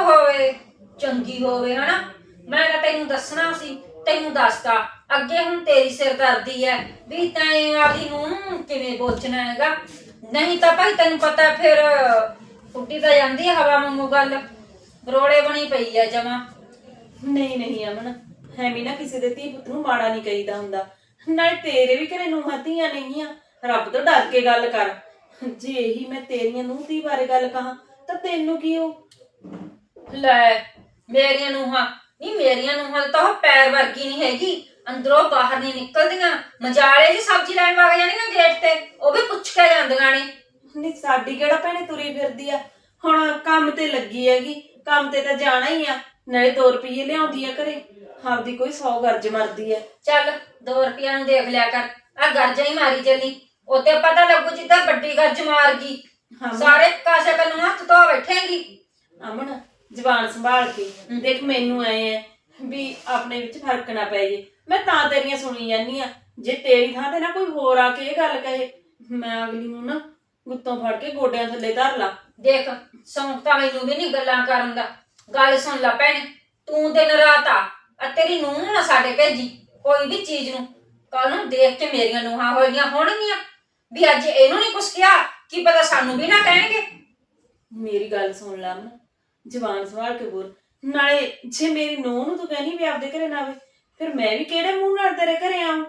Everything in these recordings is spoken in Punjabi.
ਹੋਵੇ, ਚੰਗੀ ਹੋਵੇ, ਹਨਾ? ਮੈਂ ਤਾਂ ਤੈਨੂੰ ਦੱਸਣਾ ਸੀ, ਤੈਨੂੰ ਦੱਸਤਾ। ਅੱਗੇ ਹੁਣ ਤੇਰੀ ਸਿਰਦਰਦੀ ਹੈ ਵੀ ਤੈਂ ਆਪਦੀ ਨੂੰ ਕਿਵੇਂ ਬੋਚਣਾ ਹੈਗਾ? ਨਹੀਂ ਤਾਂ ਭਾਈ ਤੈਨੂੰ ਪਤਾ ਫਿਰ ਉੱਡੀ ਤਾਂ ਜਾਂਦੀ ਹੈ ਹਵਾ ਵਾਂਗੂ ਗੱਲ। ਰੋਲੇ ਬਣੀ ਪਈ ਹੈ ਜਮਾ। ਨਹੀਂ ਨਹੀਂ ਅਮਨ, ਐਵੇਂ ਨਾ ਕਿਸੇ ਦੇ ਧੀ ਪੁੱਤ ਨੂੰ ਮਾੜਾ ਨਹੀਂ ਕਹੀਦਾ ਹੁੰਦਾ। ਨਾਲੇ ਤੇਰੇ ਵੀ ਘਰੇ ਨੂੰਹਾਂ ਧੀਆਂ ਨਹੀਂਆਂ ਰੱਬ ਤੋਂ ਡਰ ਕੇ ਗੱਲ ਕਰ। ਜੇ ਇਹੀ ਮੈਂ ਤੇਰੀਆਂ ਨੂੰਹ ਧੀ ਬਾਰੇ ਗੱਲ ਕਹਾਂ, ਤਾਂ ਤੈਨੂੰ ਕੀ ਹੋ ਲੈ ਮੇਰੀਆਂ ਨੂੰਹਾਂ। ਨਹੀਂ ਮੇਰੀਆਂ ਨੂੰਹਾਂ ਤਾਂ ਉਹ ਪੈਰ ਵਰਗੀ ਨਹੀਂ ਹੈਗੀ। ਅੰਦਰੋਂ ਬਾਹਰ ਨਹੀਂ ਨਿਕਲਦੀਆਂ। ਮਜਾਲੇ ਜੀ ਸਬਜ਼ੀ ਲੈਣ ਵਗ ਜਾਂਦੀਆਂ ਗੇਟ ਤੇ। ਉਹ ਵੀ ਪੁੱਛ ਕੇ ਜਾਂਦੀਆਂ ਨੇ। ਨਹੀਂ ਸਾਡੀ ਕਿਹੜਾ ਭੈਣੇ ਤੁਰੀ ਫਿਰਦੀ ਆ? ਹੁਣ ਕੰਮ ਤੇ ਲੱਗੀ ਹੈਗੀ। ਕੰਮ ਤੇ ਤਾਂ ਜਾਣਾ ਹੀ ਆ। ਨਾਲੇ 2 ਰੁਪਏ ਲਿਆਉਂਦੀ ਆ ਘਰੇ। ਆਪਦੀ ਕੋਈ 100 ਗਰਜ ਮਰਦੀ ਆ। ਚੱਲ 2 ਰੁਪਿਆਂ ਨੂੰ ਦੇਖ ਲਿਆ ਕਰ। ਆ ਗਰਜਾ ਹੀ ਮਾਰੀ ਚੱਲੀ। ਉੱਤੇ ਪਤਾ ਲੱਗੂ ਜਿੱਦਾਂ ਵੱਡੀ ਗੱਜ ਮਾਰ ਗਈ। ਸਾਰੇ ਕਾਸੇ ਕੰਨ ਨੂੰ ਹੱਥ ਧੋ ਬੈਠੇਂਗੀ। ਅਮਨ ਜ਼ਬਾਨ ਸੰਭਾਲ ਕੇ। ਦੇਖ ਮੈਨੂੰ ਐ ਹੈ ਵੀ ਆਪਣੇ ਵਿੱਚ ਫ਼ਰਕ ਨਾ ਪੈ ਜੇ। ਮੈਂ ਤਾਂ ਤੇਰੀਆਂ ਸੁਣੀ ਜਾਂਦੀ ਆ। ਜੇ ਤੇਰੀ ਥਾਂ ਤੇ ਨਾ ਕੋਈ ਹੋਰ ਆ ਕੇ ਇਹ ਗੱਲ ਕਹੇ ਮੈਂ ਅਗਲੀ ਨੂੰ ਨਾ ਗੁੱਤੋਂ ਫੜ ਕੇ ਗੋਡਿਆਂ ਥੱਲੇ ਧਰ ਲਾ। ਦੇਖ ਸੌਂਕ ਤਾਂ ਮੈਨੂੰ ਵੀ ਨਹੀਂ ਗੱਲਾਂ ਕਰਨ ਦਾ। ਗੱਲ ਸੁਣ ਲੈ ਭੈਣੇ ਤੂੰ ਦਿਨ ਰਾਤ ਆ ਆ ਤੇਰੀ ਨੂੰਹ ਨੂੰ ਨਾ ਸਾਡੇ ਭੇਜੀ ਕੋਈ ਵੀ ਚੀਜ਼ ਨੂੰ। ਕੱਲ ਨੂੰ ਦੇਖ ਕੇ ਮੇਰੀਆਂ ਨੂੰਹਾਂ ਹੋਈਆਂ ਹੋਣਗੀਆਂ। ਵੀ ਅੱਜ ਇਹਨੂੰ ਨਹੀਂ ਕੁਛ ਕਿਹਾ ਕੀ ਪਤਾ ਸਾਨੂੰ ਵੀ ਨਾ ਕਹਿਣਗੇ। ਮੇਰੀ ਗੱਲ ਸੁਣ ਲੈ ਅਮਨ। ਜ਼ਬਾਨ ਸੰਭਾਲ ਕੇ ਬੋਲ? ਨਾਲੇ ਜੇ ਮੇਰੀ ਨੂੰਹ ਨੂੰ ਤੂੰ ਕਹਿੰਦੀ ਵੀ ਆਪਦੇ ਘਰੇ ਨਾ ਆਵੇ ਫਿਰ ਮੈਂ ਵੀ ਕਿਹੜੇ ਮੂੰਹ ਨਾਲ ਤੇਰੇ ਘਰੇ ਆਉਂ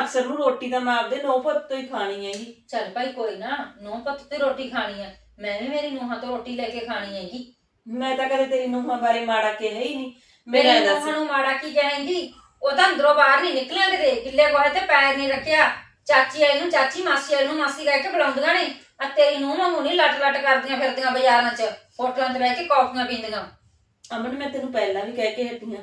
ਅਕਸਰ ਨੂੰ ਰੋਟੀ ਤਾਂ ਮੈਂ ਆਪਦੇ ਨੌ ਪੁੱਤ ਤੋਂ ਹੀ ਖਾਣੀ ਹੈਗੀ। ਚੱਲ ਭਾਈ ਕੋਈ ਨਾ ਨੂੰਹ ਪੁੱਤ ਤੇ ਰੋਟੀ ਖਾਣੀ ਆ। ਮੈਂ ਵੀ ਮੇਰੀ ਨੂੰਹਾਂ ਤੋਂ ਰੋਟੀ ਲੈ ਕੇ ਖਾਣੀ ਹੈਗੀ। ਮੈਂ ਤਾਂ ਕਦੇ ਤੇਰੀ ਨੂੰਹਾਂ ਬਾਰੇ ਮਾੜਾ ਕਿਹਾ ਹੀ ਨਹੀਂ। ਮੇਰਾ ਮੇਰੀ ਦੱਸ। ਨੂੰਹਾਂ ਨੂੰ ਮਾੜਾ ਕੀ ਕਹੇਂਗੀ? ਉਹ ਤਾਂ ਅੰਦਰੋਂ ਬਾਹਰ ਨਹੀਂ ਨਿਕਲਿਆ ਕਿਤੇ। ਕਿੱਲੇ ਕੋਹੇ ਤੇ ਪੈਰ ਨਹੀਂ ਰੱਖਿਆ। ਚਾਚੀ ਆਈ ਨੂੰ ਚਾਚੀ ਮਾਸੀ ਆਈ ਨੂੰ ਮਾਸੀ ਕਹਿ ਕੇ ਬੁਲਾਉਂਦੀਆਂ ਨੇ। ਆ ਤੇਰੀ ਨੂੰਹ ਵਾਂਗੂ ਨਹੀਂ ਲੱਟ ਲੱਟ ਕਰਦੀਆਂ ਫਿਰਦੀਆਂ ਬਾਜ਼ਾਰਾਂ 'ਚ। ਹੋਟਲਾਂ 'ਤੇ ਬਹਿ ਕੇ ਕੌਫੀਆਂ ਪੀਂਦੀਆਂ। ਅਮਨ ਮੈਂ ਤੈਨੂੰ ਪਹਿਲਾਂ ਵੀ ਕਹਿ ਕੇ ਹਟੀ ਆਂ।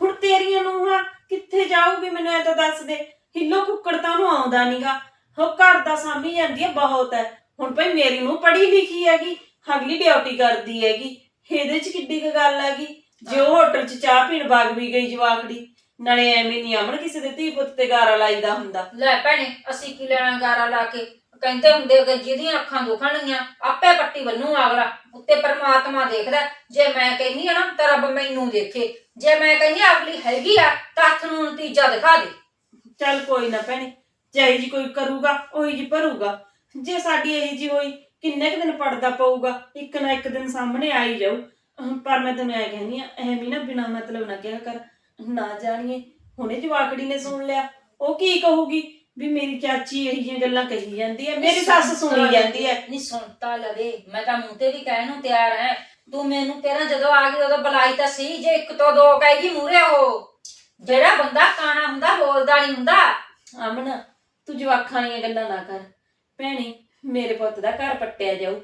ਹੁਣ ਤੇਰੀਆਂ ਨੂੰਹਾਂ ਕਿੱਥੇ ਜਾਊਗੀ ਮੈਨੂੰ ਐ ਤਾਂ ਦੱਸ ਦੇ। ਹਿੱਲੋ ਕੁੱਕੜ ਤਾਂ ਉਹਨੂੰ ਆਉਂਦਾ ਨਹੀਂਗਾ ਉਹ ਘਰ ਦਾ ਸਾਂਭੀ ਜਾਂਦੀ ਹੈ ਬਹੁਤ ਹੈ ਹੁਣ ਭਾਈ ਮੇਰੀ ਨੂੰ ਪੜ੍ਹੀ ਲਿਖੀ ਹੈਗੀ ਅਗਲੀ ਡਿਊਟੀ ਕਰਦੀ ਹੈਗੀ। ਇਹਦੇ ਚ ਕਿੱਡੀ ਕੁ ਗੱਲ ਹੈਗੀ? ਜੇ ਉਹ ਹੋਟਲ 'ਚ ਚਾਹ ਪੀਣ ਵਗ ਵੀ ਗਈ ਜਵਾਕੜੀ ਨਾਲੇ ਐਵੇਂ ਨਹੀਂ ਅਮਨ ਕਿਸੇ ਦੇ ਧੀ ਪੁੱਤ ਤੇ ਗਾਰਾ ਲਾਈਦਾ ਹੁੰਦਾ। ਲੈ ਭੈਣੇ ਅਸੀਂ ਕੀ ਲੈਣਾ ਗਾਰਾ ਲਾ ਕੇ? ਕਹਿੰਦੇ ਹੁੰਦੇ ਕਿ ਜਿਹਦੀਆਂ ਅੱਖਾਂ ਦੁਖਣਗੀਆਂ ਆਪੇ ਪੱਟੀ ਬੰਨੂ ਅਗਲਾ ਉੱਤੇ ਪਰਮਾਤਮਾ ਦੇਖਦਾ ਜੇ ਮੈਂ ਕਹਿੰਨੀ ਆ ਨਾ ਤਾਂ ਰੱਬ ਮੈਨੂੰ ਦੇਖੇ। ਜੇ ਮੈਂ ਕਹਿੰਨੀ ਅਗਲੀ ਹੈਗੀ ਆ ਤਾਂ ਹੱਥ ਨੂੰ ਨਤੀਜਾ ਦਿਖਾ ਦੇ। ਚੱਲ ਕੋਈ ਨਾ ਭੈਣੇ ਜਿਹੀ ਜੀ ਕੋਈ ਕਰੂਗਾ ਉਹੀ ਜੀ ਭਰੂਗਾ। ਜੇ ਸਾਡੀ ਇਹੀ ਜੀ ਹੋਈ ਕਿੰਨੇ ਕੁ ਦਿਨ ਪੜਦਾ ਪਊਗਾ? ਇੱਕ ਨਾ ਇੱਕ ਦਿਨ ਸਾਹਮਣੇ ਆ ਹੀ ਜਾਊ। ਅਹੰ, ਪਰ ਮੈਂ ਤੈਨੂੰ ਐ ਕਹਿੰਦੀ ਆ ਐਵੇਂ ਨਾ ਬਿਨਾ ਮਤਲਬ ਨਾ ਕਿਹਾ ਕਰ। ਨਾ ਜਾਣੀਏ ਹੁਣੇ ਜਵਾਕੜੀ ਨੇ ਸੁਣ ਲਿਆ। ਉਹ ਕੀ ਕਹੂਗੀ? ਵੀ ਮੇਰੀ ਚਾਚੀ ਇਹੀ ਜਿਹੀਆਂ ਗੱਲਾਂ ਕਹੀ ਜਾਂਦੀ ਹੈ ਮੇਰੀ ਸੱਸ ਸੁਣੀ ਜਾਂਦੀ ਹੈ। ਨਹੀਂ ਸੁਣਤਾ ਲਵੇ ਮੈਂ ਤਾਂ ਮੂੰਹ ਤੇ ਵੀ ਕਹਿਣ ਨੂੰ ਤਿਆਰ ਐ ਤੂੰ ਮੈਨੂੰ ਤੇਰਾ ਜਦੋਂ ਆ ਗਈ ਉਦੋਂ ਬੁਲਾਈ ਤਾਂ ਸੀ ਜੇ ਇੱਕ ਤੋਂ ਦੋ ਕਹੇਗੀ ਮੂਰੇ ਉਹ। ਜਿਹੜਾ ਬੰਦਾ ਕਾਣਾ ਹੁੰਦਾ ਬੋਲਦਾ ਨਹੀਂ ਹੁੰਦਾ। ਅਮਨ ਤੂੰ ਜਵਾਕਾਂ ਦੀਆਂ ਗੱਲਾਂ ਨਾ ਕਰ। ਭੈਣੇ ਮੇਰੇ ਪੁੱਤ ਦਾ ਘਰ ਪੱਟਿਆ ਜਾਊ।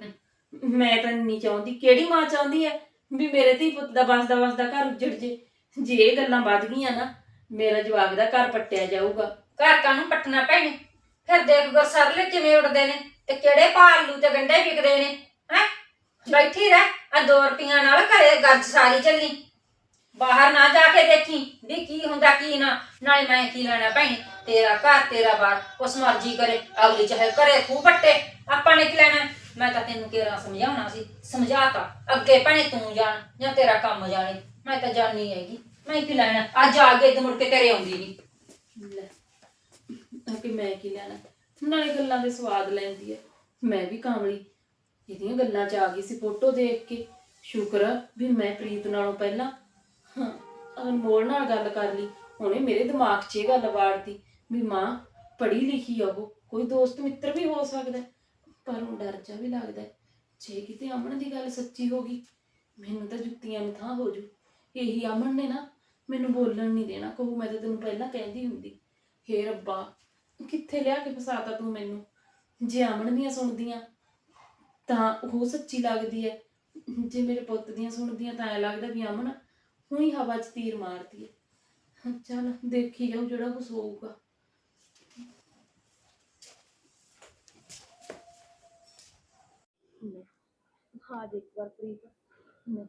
ਮੈਂ ਤਾਂ ਨਹੀਂ ਚਾਹੁੰਦੀ ਕਿਹੜੀ ਮਾਂ ਚਾਹੁੰਦੀ ਹੈ ਵੀ ਮੇਰੇ ਧੀ ਪੁੱਤ ਦਾ ਵਸਦਾ ਵਸਦਾ ਘਰ ਉੱਜੜ ਜੇ। ਜੇ ਇਹ ਗੱਲਾਂ ਵੱਧ ਗਈਆਂ ਨਾ ਮੇਰਾ ਜਵਾਕ ਦਾ ਘਰ ਪੱਟਿਆ ਜਾਊਗਾ। ਘਰ ਕਾਹਨੂੰ ਪੱਟਣਾ ਪੈਣੇ ਫਿਰ ਦੇਖ ਗੁਰਸਰਲੇ ਕਿਵੇਂ ਉੱਡਦੇ ਨੇ ਤੇ ਕਿਹੜੇ ਭਾਲੂ ਤੇ ਗੰਡੇ ਵਿਕਦੇ ਨੇ, ਹੈ? ਬੈਠੀ ਰਹਿ, ਆ 2 ਰੁਪਈਆਂ ਨਾਲ ਘਰੇ ਗੱਜ ਸਾਰੀ ਚੱਲੀ। ਬਾਹਰ ਨਾ ਜਾ ਕੇ ਦੇਖੀ ਵੀ ਕੀ ਹੁੰਦਾ, ਕੀ ਨਾ। ਨਾਲੇ ਮੈਂ ਕੀ ਲੈਣਾ ਭੈਣੇ? ਤੇਰਾ ਘਰ, ਤੇਰਾ ਬਾਰ ਉਸ ਮਰਜ਼ੀ ਕਰੇ। ਅਗਲੀ ਚਾਹੇ ਕਰੇ ਖੂ ਪੱਟੇ। ਆਪਾਂ ਨੇ ਕੀ ਲੈਣਾ? ਮੈਂ ਤਾਂ ਤੈਨੂੰ ਕਿਹੜਾ ਸਮਝਾਉਣਾ ਸੀ? ਸਮਝਾਤਾ। ਅੱਗੇ ਭੈਣੇ ਤੂੰ ਜਾਣ, ਜਾਂ ਤੇਰਾ ਕੰਮ ਜਾਣੇ। ਮੈਂ ਤਾਂ ਜਾਣੀ ਹੈਗੀ। ਮੈਂ ਕੀ ਲੈਣਾ? ਅੱਜ ਆ ਗਏ ਤੇ ਮੁੜ ਕੇ ਤੇਰੇ ਆਉਂਦੀ ਨਹੀਂ ਲੈ ਕਿ ਮੈਂ ਕੀ ਲੈਣਾ? ਨਾਲੇ ਗੱਲਾਂ ਦੇ ਸਵਾਦ ਲੈਂਦੀ ਹੈ ਮੈਂ ਵੀ ਕਾਮਲੀ ਇਹਦੀਆਂ ਗੱਲਾਂ 'ਚ ਆ ਗਈ ਸੀ ਫੋਟੋ ਦੇਖ ਕੇ। ਸ਼ੁਕਰ ਆ ਵੀ ਮੈਂ ਪ੍ਰੀਤ ਨਾਲੋਂ ਪਹਿਲਾਂ, ਹਾਂ, ਅਨਮੋਲ ਨਾਲ ਗੱਲ ਕਰ ਲਈ। ਉਹਨੇ ਮੇਰੇ ਦਿਮਾਗ 'ਚ ਇਹ ਗੱਲ ਵਾੜਤੀ ਵੀ ਮਾਂ, ਪੜ੍ਹੀ ਲਿਖੀ ਆ ਉਹ। ਕੋਈ ਦੋਸਤ ਮਿੱਤਰ ਵੀ ਹੋ ਸਕਦਾ ਹੈ। ਪਰ ਉਹ ਡਰ ਜਾ ਵੀ ਲੱਗਦਾ ਹੈ। ਜੇ ਕਿਤੇ ਅਮਨ ਦੀ ਗੱਲ ਸੱਚੀ ਹੋ ਗਈ, ਮੈਨੂੰ ਤਾਂ ਜੁੱਤੀਆਂ ਨੂੰ ਥਾਂ ਹੋ ਜੂ। ਇਹੀ ਅਮਨ ਨੇ ਨਾ ਮੈਨੂੰ ਬੋਲਣ ਨਹੀਂ ਦੇਣਾ, ਕਹੂ ਮੈਂ ਤਾਂ ਤੈਨੂੰ ਪਹਿਲਾਂ ਕਹਿੰਦੀ ਹੁੰਦੀ। ਹੇ ਰੱਬਾ ਕਿੱਥੇ ਲਿਆ ਕੇ ਫਸਾਤਾ ਤੂੰ ਮੈਨੂੰ? ਜੇ ਅਮਨ ਦੀਆਂ ਸੁਣਦੀਆਂ, ਤਾਂ ਉਹ ਸੱਚੀ ਲੱਗਦੀ ਹੈ ਜੇ ਮੇਰੇ ਪੁੱਤ ਦੀਆਂ ਸੁਣਦੀਆਂ, ਤਾਂ ਐ ਲੱਗਦਾ ਵੀ ਅਮਨ ਹੁਣੀ ਹਵਾ 'ਚ ਤੀਰ ਮਾਰਦੀ ਹੈ ਚੱਲ, ਦੇਖੀ ਜਾਊ ਜਿਹੜਾ ਕੁਝ ਹੋਊਗਾ। ਹਾਂ ਦੇਖ ਵਾਰ ਪ੍ਰੀਤ। ਨਹੀਂ,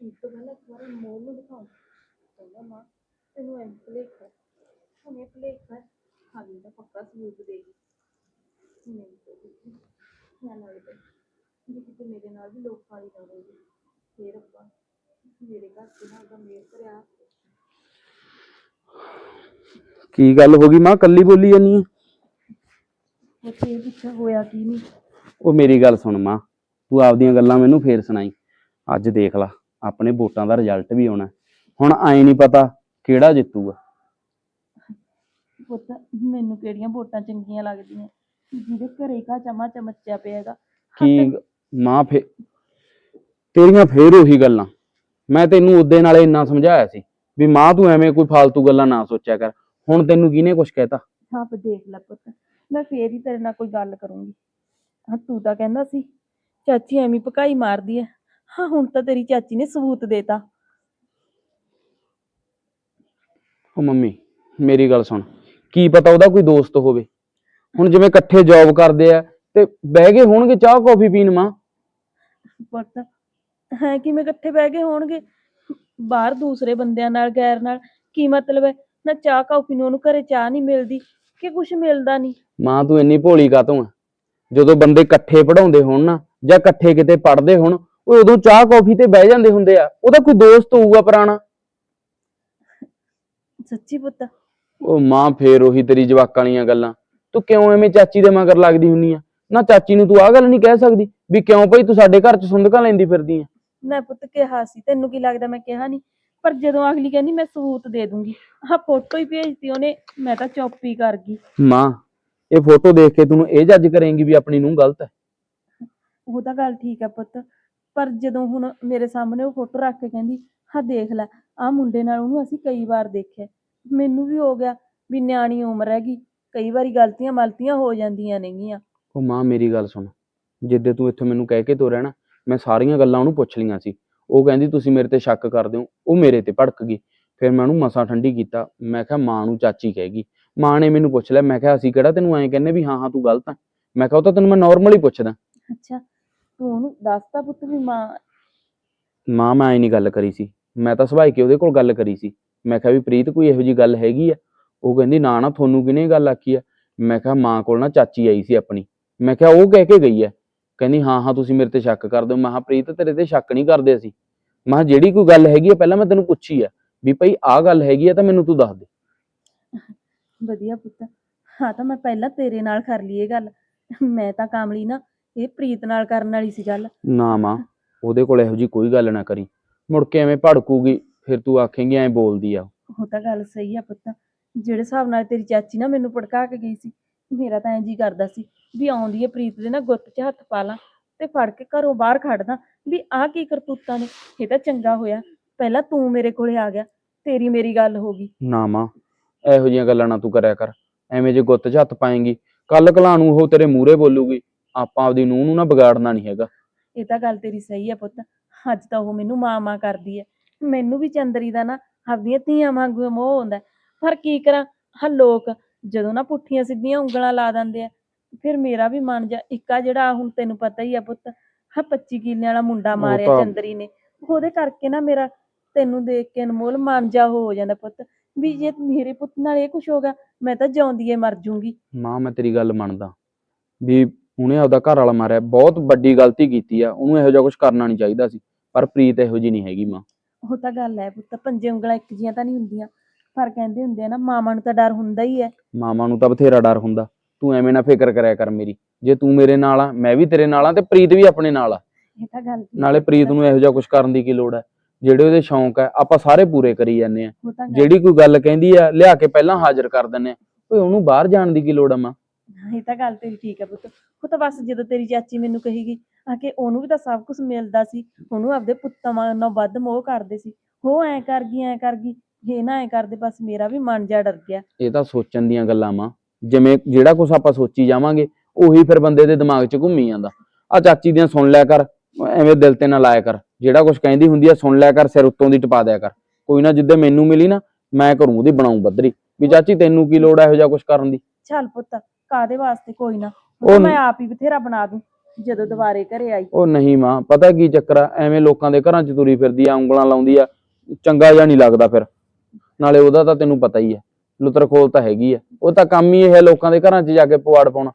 ਪ੍ਰੀਤ ਤੋਂ ਪਹਿਲਾਂ ਇੱਕ ਵਾਰ ਮੋਰ ਨੂੰ ਦਿਖਾਉਂ। ਕਹਿੰਦਾ, ਮਾਂ, ਤੈਨੂੰ ਐਂ ਭੁਲੇਖ ਹੈ। ਹੁਣ ਹੈ ਤਾਂ ਪੱਕਾ ਸਬੂਤ ਦੇਗੀ ਨਹੀਂ ਤਾਂ ਕੁਛ ਨਾ ਲੱਗਦਾ ਜੇ ਕਿਤੇ ਮੇਰੇ ਨਾਲ ਵੀ ਲੋਕ ਖਾਲੀ ਨਾ ਹੋਵੇ। ਫੇਰ ਰੱਬਾ ਕੀ ਗੱਲ ਹੋ ਗਈ ਮਾਂ? ਕੱਲੀ ਬੋਲੀ ਜਾਨੀ ਉੱਥੇ ਇਹ ਪਿੱਛੇ ਹੋਇਆ ਕੀ ਨਹੀਂ ਉਹ ਮੇਰੀ ਗੱਲ ਸੁਣ ਮਾਂ। ਤੂੰ ਆਪਦੀਆਂ ਗੱਲਾਂ ਮੈਨੂੰ ਫੇਰ ਸੁਣਾਈ। ਅੱਜ ਦੇਖ ਲਾ ਆਪਣੇ ਵੋਟਾਂ ਦਾ ਰਿਜ਼ਲਟ ਵੀ ਆਉਣਾ। ਹੁਣ ਐ ਨਹੀਂ ਪਤਾ ਕਿਹੜਾ ਜਿੱਤੂਗਾ। ਪੁੱਤ ਮੈਨੂੰ ਕਿਹੜੀਆਂ ਵੋਟਾਂ ਚੰਗੀਆਂ ਲੱਗਦੀਆਂ? ਜਿਹਦੇ ਘਰੇ ਕਾ ਚਮਾ ਚਮਚਿਆ ਪਿਆਗਾ ਕੀ ਮਾਂ ਫੇ ਤੇਰੀਆਂ ਫੇਰ ਉਹੀ ਗੱਲਾਂ। ਮੈਂ ਤੈਨੂੰ ਉਦੋਂ ਨਾਲੇ ਇੰਨਾ ਸਮਝਾਇਆ ਸੀ ਵੀ ਮਾਂ ਤੂੰ ਐਵੇਂ ਕੋਈ ਫालतू ਗੱਲਾਂ ਨਾ ਸੋਚਿਆ ਕਰ। ਹੁਣ ਤੈਨੂੰ ਕਿਹਨੇ ਕੁਝ ਕਹਿਤਾ? ਹਾਂ ਪਰ ਦੇਖ ਲੈ ਪੁੱਤ ਮੈਂ ਫੇਰ ਹੀ ਤੇਰੇ ਨਾਲ ਕੋਈ ਗੱਲ ਕਰੂੰਗੀ। ਹਾਂ ਤੂੰ ਤਾਂ ਕਹਿੰਦਾ ਸੀ ਚਾਚੀ ਐਵੇਂ ਪਕਾਈ ਮਾਰਦੀ ਐ। ਹਾਂ ਹੁਣ ਤਾਂ ਤੇਰੀ ਚਾਚੀ ਨੇ ਸਬੂਤ ਦੇਤਾ। ਉਹ ਮੰਮੀ ਮੇਰੀ ਗੱਲ ਸੁਣ। ਕੀ ਪਤਾ ਉਹਦਾ ਕੋਈ ਦੋਸਤ ਹੋਵੇ। ਹੁਣ ਜਿਵੇਂ ਇਕੱਠੇ ਜੌਬ ਕਰਦੇ ਆ ਤੇ ਬਹਿ ਗਏ ਹੋਣਗੇ ਚਾਹ ਕੌਫੀ ਪੀਣ ਮਾਂ? ਪੁੱਤ ਹੈ ਕਿਵੇਂ ਇਕੱਠੇ ਬਹਿ ਗਏ ਹੋਣਗੇ? ਬਾਹਰ ਦੂਸਰੇ ਬੰਦਿਆਂ ਨਾਲ ਗੈਰ ਨਾਲ ਕੀ ਮਤਲਬ ਹੈ? ਨਾ ਚਾਹ ਕਾਫੀ ਨੂੰ ਉਹਨੂੰ ਘਰੇ ਚਾਹ ਨਹੀਂ ਮਿਲਦੀ ਕਿ ਕੁਝ ਮਿਲਦਾ ਨਹੀਂ? ਮਾਂ ਤੂੰ ਇੰਨੀ ਭੋਲੀ ਕਾਤੋਂ ਆ? ਜਦੋਂ ਬੰਦੇ ਇਕੱਠੇ ਪੜਾਉਂਦੇ ਹੋਣ ਨਾ ਜਾਂ ਇਕੱਠੇ ਕਿਤੇ ਪੜਦੇ ਹੋਣ ਉਹ ਉਦੋਂ ਚਾਹ ਕੌਫੀ ਤੇ ਬਹਿ ਜਾਂਦੇ ਹੁੰਦੇ ਆ। ਉਹਦਾ ਕੋਈ ਦੋਸਤ ਹੋਊਗਾ ਪੁਰਾਣਾ? ਸੱਚੀ ਪੁੱਤ ਉਹ ਮਾਂ ਫੇਰ ਉਹੀ ਤੇਰੀ ਜਵਾਕਾਂ ਵਾਲੀਆਂ ਗੱਲਾਂ। ਤੂੰ ਕਿਉਂ ਐਵੇਂ ਚਾਚੀ ਦੇ ਮਗਰ ਲੱਗਦੀ ਹੁੰਨੀ ਆ? ਨਾ ਚਾਚੀ ਨੂੰ ਤੂੰ ਆਹ ਗੱਲ ਨਹੀਂ ਕਹਿ ਸਕਦੀ ਵੀ ਕਿਉਂ ਭਈ ਤੂੰ ਸਾਡੇ ਘਰ ਚ ਸੁੰਦਕਾਂ ਲੈਂਦੀ ਫਿਰਦੀ ਆ? ਮੈਂ ਪੁੱਤ ਕਿਹਾ ਸੀ ਤੈਨੂੰ ਕੀ ਲੱਗਦਾ ਮੈਂ ਕਿਹਾ ਨਹੀਂ ਪਰ ਜਦੋਂ ਅਗਲੀ ਕਹਿੰਦੀ ਮੈਂ ਸਬੂਤ ਦੇ ਦੂੰਗੀ ਆਹ ਫੋਟੋ ਹੀ ਭੇਜਤੀ ਉਹਨੇ ਮੈਂ ਤਾਂ ਚੁੱਪ ਕਰ ਗਈ। ਮਾਂ ਇਹ ਫੋਟੋ ਦੇਖ ਕੇ ਤੈਨੂੰ ਇਹ ਜੱਜ ਕਰੇਂਗੀ ਵੀ ਆਪਣੀ ਨੂੰ ਗਲਤ ਹੈ ਉਹ ਤਾਂ ਗੱਲ ਠੀਕ ਹੈ ਪੁੱਤ ਪਰ ਜਦੋਂ ਹੁਣ ਮੇਰੇ ਸਾਹਮਣੇ ਉਹ ਫੋਟੋ ਰੱਖ ਕੇ ਕਹਿੰਦੀ ਹਾਂ ਦੇਖ ਲੈ ਆਹ ਮੁੰਡੇ ਨਾਲ ਉਹਨੂੰ ਅਸੀਂ ਕਈ ਵਾਰ ਦੇਖਿਆ। ਮੈਨੂੰ ਵੀ ਹੋ ਗਿਆ ਵੀ ਨਿਆਣੀ ਉਮਰ ਹੈਗੀ ਕਈ ਵਾਰੀ ਗਲਤੀਆਂ ਮਲਤੀਆਂ ਹੋ ਜਾਂਦੀਆਂ ਨੇਗੀਆਂ। ਉਹ ਮਾਂ ਮੇਰੀ ਗੱਲ ਸੁਣ। ਜਿੱਦੇ ਤੂੰ ਇੱਥੋਂ ਮੈਨੂੰ ਕਹਿ ਕੇ ਤੋਰਿਆ ਨਾ ਮੈਂ ਸਾਰੀਆਂ ਗੱਲਾਂ ਉਹਨੂੰ ਪੁੱਛ ਲਈਆਂ ਸੀ। ਉਹ ਕਹਿੰਦੀ ਤੁਸੀਂ ਮੇਰੇ ਤੇ ਸ਼ੱਕ ਕਰਦੇ ਹੋ? ਉਹ ਮੇਰੇ ਤੇ ਭੜਕ ਗਈ। ਫਿਰ ਮੈਂ ਉਹਨੂੰ ਮਸਾਂ ਠੰਡੀ ਕੀਤਾ। ਮੈਂ ਕਿਹਾ ਮਾਂ ਨੂੰ ਚਾਚੀ ਕਹੇਗੀ ਮਾਂ ਨੇ ਮੈਨੂੰ ਪੁੱਛ ਲਿਆ। ਮੈਂ ਕਿਹਾ ਅਸੀਂ ਕਿਹੜਾ ਤੈਨੂੰ ਐਂ ਕਹਿੰਨੇ ਵੀ ਹਾਂ ਹਾਂ ਤੂੰ ਗਲਤ ਆ? ਮੈਂ ਕਿਹਾ ਉਹ ਤਾਂ ਤੈਨੂੰ ਮੈਂ ਨਾਰਮਲੀ ਪੁੱਛਦਾ। ਅੱਛਾ ਤੂੰ ਉਹਨੂੰ ਦੱਸਤਾ ਪੁੱਤ ਵੀ ਮਾਂ ਮਾਂ ਮੈਂ ਐਂ ਨਹੀਂ ਗੱਲ ਕਰੀ ਸੀ। ਮੈਂ ਤਾਂ ਸਵਾਈ ਕੇ ਉਹਦੇ ਕੋਲ ਗੱਲ ਕਰੀ ਸੀ। ਮੈਂ ਕਿਹਾ ਵੀ ਪ੍ਰੀਤ ਕੋਈ ਇਹੋ ਜੀ ਗੱਲ ਹੈਗੀ ਆ? ਉਹ ਕਹਿੰਦੀ ਨਾ ਨਾ ਤੁਹਾਨੂੰ ਕਿਹਨੇ ਗੱਲ ਆਖੀ ਆ? ਮੈਂ ਕਿਹਾ ਮਾਂ ਕੋਲ ਨਾ ਚਾਚੀ ਆਈ ਸੀ ਆਪਣੀ। ਮੈਂ ਕਿਹਾ ਉਹ ਕਹਿ ਕੇ ਗਈ ਆ। ਕਹਿੰਦੀ ਹਾਂ ਹਾਂ ਤੁਸੀਂ ਮੇਰੇ ਤੇ ਸ਼ੱਕ ਕਰਦੇ ਹੋ ਮੈਂ ਕਿਹਾ ਪ੍ਰੀਤ ਤੇਰੇ ਤੇ ਸ਼ੱਕ ਨਹੀਂ ਕਰਦੇ ਅਸੀਂ। ਮੈਂ ਕਿਹਾ ਜਿਹੜੀ ਕੋਈ ਗੱਲ ਹੈਗੀ ਆ ਪਹਿਲਾਂ ਮੈਂ ਤੈਨੂੰ ਪੁੱਛੀ ਆ। ਵੀ ਭਈ ਆਹ ਗੱਲ ਹੈਗੀ ਆ ਤਾਂ ਮੈਨੂੰ ਤੂੰ ਦੱਸ ਦੇ। ਵਧੀਆ ਪੁੱਤ। ਹਾਂ ਤਾਂ ਮੈਂ ਪਹਿਲਾਂ ਤੇਰੇ ਨਾਲ ਕਰ ਲਈ ਇਹ ਗੱਲ। ਮੈਂ ਤਾਂ ਕਾਮਲੀ ਨਾ ਇਹ ਪ੍ਰੀਤ ਨਾਲ ਕਰਨ ਵਾਲੀ ਸੀ ਗੱਲ। ਨਾ ਮਾਂ ਉਹਦੇ ਕੋਲ ਇਹੋ ਜੀ ਕੋਈ ਗੱਲ ਨਾ ਕਰੀ। ਮੁੜ ਕੇ ਐਵੇਂ ਭੜਕੂਗੀ। ਫਿਰ ਤੂੰ ਆਖੇਂਗੀ ਐਂ ਬੋਲਦੀ ਆ ਉਹ। ਤਾਂ ਗੱਲ ਸਹੀ ਆ ਪੁੱਤ। ਜਿਹੜੇ ਹਿਸਾਬ ਨਾਲ ਤੇਰੀ ਚਾਚੀ ਨਾ ਮੈਨੂੰ ਭੜਕਾ ਕੇ ਗਈ ਸੀ ਮੇਰਾ ਤਾਂ ਇੰਜ ਹੀ ਕਰਦਾ ਸੀ ਵੀ ਆਉਂਦੀ ਏ ਪ੍ਰੀਤ ਦੇ ਨਾ ਗੁੱਤ 'ਚ ਹੱਥ ਪਾ ਲਾਂ ਤੇ ਫੜ ਕੇ ਘਰੋਂ ਬਾਹਰ ਕੱਢਦਾ ਵੀ ਆਹ ਕੀ ਕਰਤੂਤਾਂ ਨੇ ਇਹ ਤਾਂ ਚੰਗਾ ਹੋਇਆ। ਪਹਿਲਾਂ ਤੂੰ ਮੇਰੇ ਕੋਲੇ ਆ ਗਿਆ ਤੇਰੀ ਮੇਰੀ ਗੱਲ ਹੋ ਗਈ। ਨਾ ਮਾਂ ਇਹੋ ਜਿਹੀਆਂ ਗੱਲਾਂ ਨਾ ਤੂੰ ਕਰਿਆ ਕਰ। ਐਵੇਂ ਜੇ ਗੁੱਤ 'ਚ ਹੱਥ ਪਾਏਂਗੀ ਕੱਲ ਕਲਾ ਨੂੰ ਉਹ ਤੇਰੇ ਮੂਹਰੇ ਬੋਲੂਗੀ ਆਪਾਂ ਆਪਦੀ ਨੂੰਹ ਨੂੰ ਨਾ ਵਿਗਾੜਨਾ ਨਹੀਂ ਹੈਗਾ। ਇਹ ਤਾਂ ਗੱਲ ਤੇਰੀ ਸਹੀ ਆ ਪੁੱਤ। ਅੱਜ ਤਾਂ ਉਹ ਮੈਨੂੰ ਮਾਂ ਮਾਂ ਕਰਦੀ ਐ ਮੈਨੂੰ ਵੀ ਚੰਦਰੀ ਦਾ ਨਾ ਆਪਦੀਆਂ ਧੀਆਂ ਵਾਂਗੂ ਮੋਹ ਹੁੰਦਾ। ਪਰ ਕੀ ਕਰਾਂ? ਹਾਂ ਲੋਕ ਜਦੋਂ ਨਾ ਪੁੱਠੀਆਂ ਸਿੱਧੀਆਂ ਉਂਗਲਾਂ ਲਾ ਦਿੰਦੇ ਆ ਫਿਰ ਮੇਰਾ ਵੀ ਮਨ ਜਾ ਇੱਕਾ ਜਿਹੜਾ ਹੁਣ ਤੈਨੂੰ ਪਤਾ ਹੀ ਆ ਪੁੱਤ ਹਾਂ 25 ਕਿੱਲਿਆਂ ਵਾਲਾ ਮੁੰਡਾ ਮਾਰਿਆ ਤਾਂ- ਚੰਦਰੀ ਨੇ। ਉਹਦੇ ਕਰਕੇ ਨਾ ਮੇਰਾ ਤੈਨੂੰ ਦੇਖ ਕੇ ਅਨਮੋਲ ਮਨ ਜਾ ਹੋ ਜਾਂਦਾ ਪੁੱਤ ਵੀ ਜੇ ਮੇਰੇ ਪੁੱਤ ਨਾਲ ਇਹ ਕੁਝ ਹੋ ਗਿਆ ਮੈਂ ਤਾਂ ਜਿਉਂਦੀ ਏ ਮਰ ਜੂੰਗੀ। ਮਾਂ ਮੈਂ ਤੇਰੀ ਗੱਲ ਮੰਨਦਾ। ਵੀ ਉਹਨੇ ਆਪਦਾ ਘਰ ਵਾਲਾ ਮਾਰਿਆ ਬਹੁਤ ਵੱਡੀ ਗਲਤੀ ਕੀਤੀ ਆ ਉਹਨੂੰ ਇਹੋ ਜਿਹਾ ਕੁਝ ਕਰਨਾ ਨਹੀਂ ਚਾਹੀਦਾ ਸੀ ਪਰ ਪ੍ਰੀਤ ਇਹੋ ਜੀ ਨਹੀਂ ਹੈਗੀ ਮਾਂ। ਉਹ ਤਾਂ ਗੱਲ ਹੈ ਪੁੱਤ ਪੰਜੇ ਉਂਗਲਾਂ ਇੱਕ ਜੀਆਂ ਤਾਂ ਨਹੀਂ ਹੁੰਦੀਆਂ। ਪਰ ਕਹਿੰਦੇ ਹੁੰਦੇ ਆ ਨਾ ਮਾਵਾਂ ਨੂੰ ਤਾਂ ਡਰ ਹੁੰਦਾ ਹੀ ਹੈ। ਮਾਵਾਂ ਨੂੰ ਤਾਂ ਬਥੇਰਾ ਡਰ ਹੁੰਦਾ। ਤੂੰ ਐਵੇਂ ਨਾ ਫਿਕਰ ਕਰਿਆ ਕਰ ਮੇਰੀ। ਜੇ ਤੂੰ ਮੇਰੇ ਨਾਲ ਆ ਮੈਂ ਵੀ ਤੇਰੇ ਨਾਲ ਆ ਤੇ ਪ੍ਰੀਤ ਵੀ ਆਪਣੇ ਨਾਲ ਆ। ਇਹ ਤਾਂ ਗੱਲ ਠੀਕ ਨਾਲੇ ਹੈ। ਪ੍ਰੀਤ। ਨੂੰ ਇਹੋ ਜਿਹਾ ਕੁਝ ਕਰਨ ਦੀ ਕੀ ਲੋੜ ਹੈ? ਜਿਹੜੇ ਉਹਦੇ ਸ਼ੌਂਕ ਹੈ ਆਪਾਂ ਸਾਰੇ ਪੂਰੇ ਕਰੀ ਜਾਂਦੇ ਆ ਉਹ ਤਾਂ ਗੱਲ- ਜਿਹੜੀ ਕੋਈ ਗੱਲ ਕਹਿੰਦੀ ਆ ਲਿਆ ਕੇ ਪਹਿਲਾਂ ਹਾਜ਼ਰ ਕਰ ਦਿੰਦੇ ਆ ਓਏ ਉਹਨੂੰ ਬਾਹਰ ਜਾਣ ਦੀ ਕੀ ਲੋੜ ਆ ਮਾਂ? ਇਹ ਤਾਂ ਗੱਲ ਤੇਰੀ ਠੀਕ ਹੈ ਪੁੱਤ। ਉਹ ਤਾਂ ਬਸ ਜਦੋਂ ਤੇਰੀ ਚਾਚੀ ਮੈਨੂੰ ਕਹੀਗੀ ਆ ਕਿ ਉਹਨੂੰ ਵੀ ਤਾਂ ਸਭ ਕੁਝ ਮਿਲਦਾ ਸੀ ਉਹਨੂੰ ਆਪਦੇ ਪੁੱਤਾਂ ਨਾਲੋਂ ਵੱਧ ਮੋਹ ਕਰਦੇ ਸੀ। ਉਹ ਐ ਕਰ ਗਈ ਐ ਕਰ ਗਈ ਇਹ ਨਾ ਐ ਕਰਦੇ ਬਸ ਮੇਰਾ ਵੀ ਮਨ ਜਾ ਡਰ ਗਿਆ। ਇਹ ਤਾਂ ਸੋਚਣ ਦੀਆਂ ਗੱਲਾਂ ਮਾਂ ਜਿਵੇਂ ਜਿਹੜਾ ਕੁਝ ਆਪਾਂ ਸੋਚੀ ਜਾਵਾਂਗੇ ਉਹੀ ਫਿਰ ਬੰਦੇ ਦੇ ਦਿਮਾਗ 'ਚ ਘੁੰਮੀ ਜਾਂਦਾ। ਆ ਚਾਚੀ ਦੀਆਂ ਸੁਣ ਲਿਆ ਕਰ ਐਵੇਂ ਦਿਲ ਤੇ ਨਾ ਲਾਇਆ ਕਰ। ਜਿਹੜਾ ਕੁਝ ਕਹਿੰਦੀ ਹੁੰਦੀ ਆ ਸੁਣ ਲਿਆ ਕਰ ਸਿਰ ਉੱਤੋਂ ਦੀ ਟਪਾ ਦਿਆ ਕਰ। ਕੋਈ ਨਾ ਜਿੱਦੇ ਮੈਨੂੰ ਮਿਲੀ ਨਾ ਮੈਂ ਕਰੂੰ ਉਹਦੀ ਬਣਾਉਂ ਬੱਦਰੀ। ਵੀ ਚਾਚੀ ਤੈਨੂੰ ਕੀ ਲੋੜ ਹੈ ਇਹੋ ਜਿਹਾ ਕੁਝ ਕਰਨ ਦੀ? ਚੱਲ ਪੁੱਤ ਕਾਦੇ ਵਾਸਤੇ ਕੋਈ ਨਾ। ਉਹ ਉਹ ਤਾਂ ਮੈਂ ਆਪ ਹੀ ਬਥੇਰਾ ਬਣਾ ਦੂੰ। ਜਦੋਂ ਦੁਬਾਰੇ ਘਰੇ ਆਈ। ਉਹ ਨਹੀਂ ਮਾਂ ਪਤਾ ਕੀ ਚੱਕਰ ਆ? ਐਵੇਂ ਲੋਕਾਂ ਦੇ ਘਰਾਂ 'ਚ ਤੁਰੀ ਫਿਰਦੀ ਆ ਉਂਗਲਾਂ ਲਾਉਂਦੀ ਆ ਚੰਗਾ ਜਿਹਾ ਨਹੀਂ ਲੱਗਦਾ ਫਿਰ। ਨਾਲੇ ਉਹਦਾ ਤਾਂ ਤੈਨੂੰ ਪਤਾ ਹੀ ਹੈ ਲੁੱਤਰ ਖੋਲ ਤਾਂ ਹੈਗੀ ਆ। ਉਹ ਤਾਂ ਕੰਮ ਹੀ ਇਹ ਹੈ ਲੋਕਾਂ ਦੇ ਘਰਾਂ 'ਚ ਜਾ ਕੇ ਪਵਾੜ ਪਾਉਣਾ।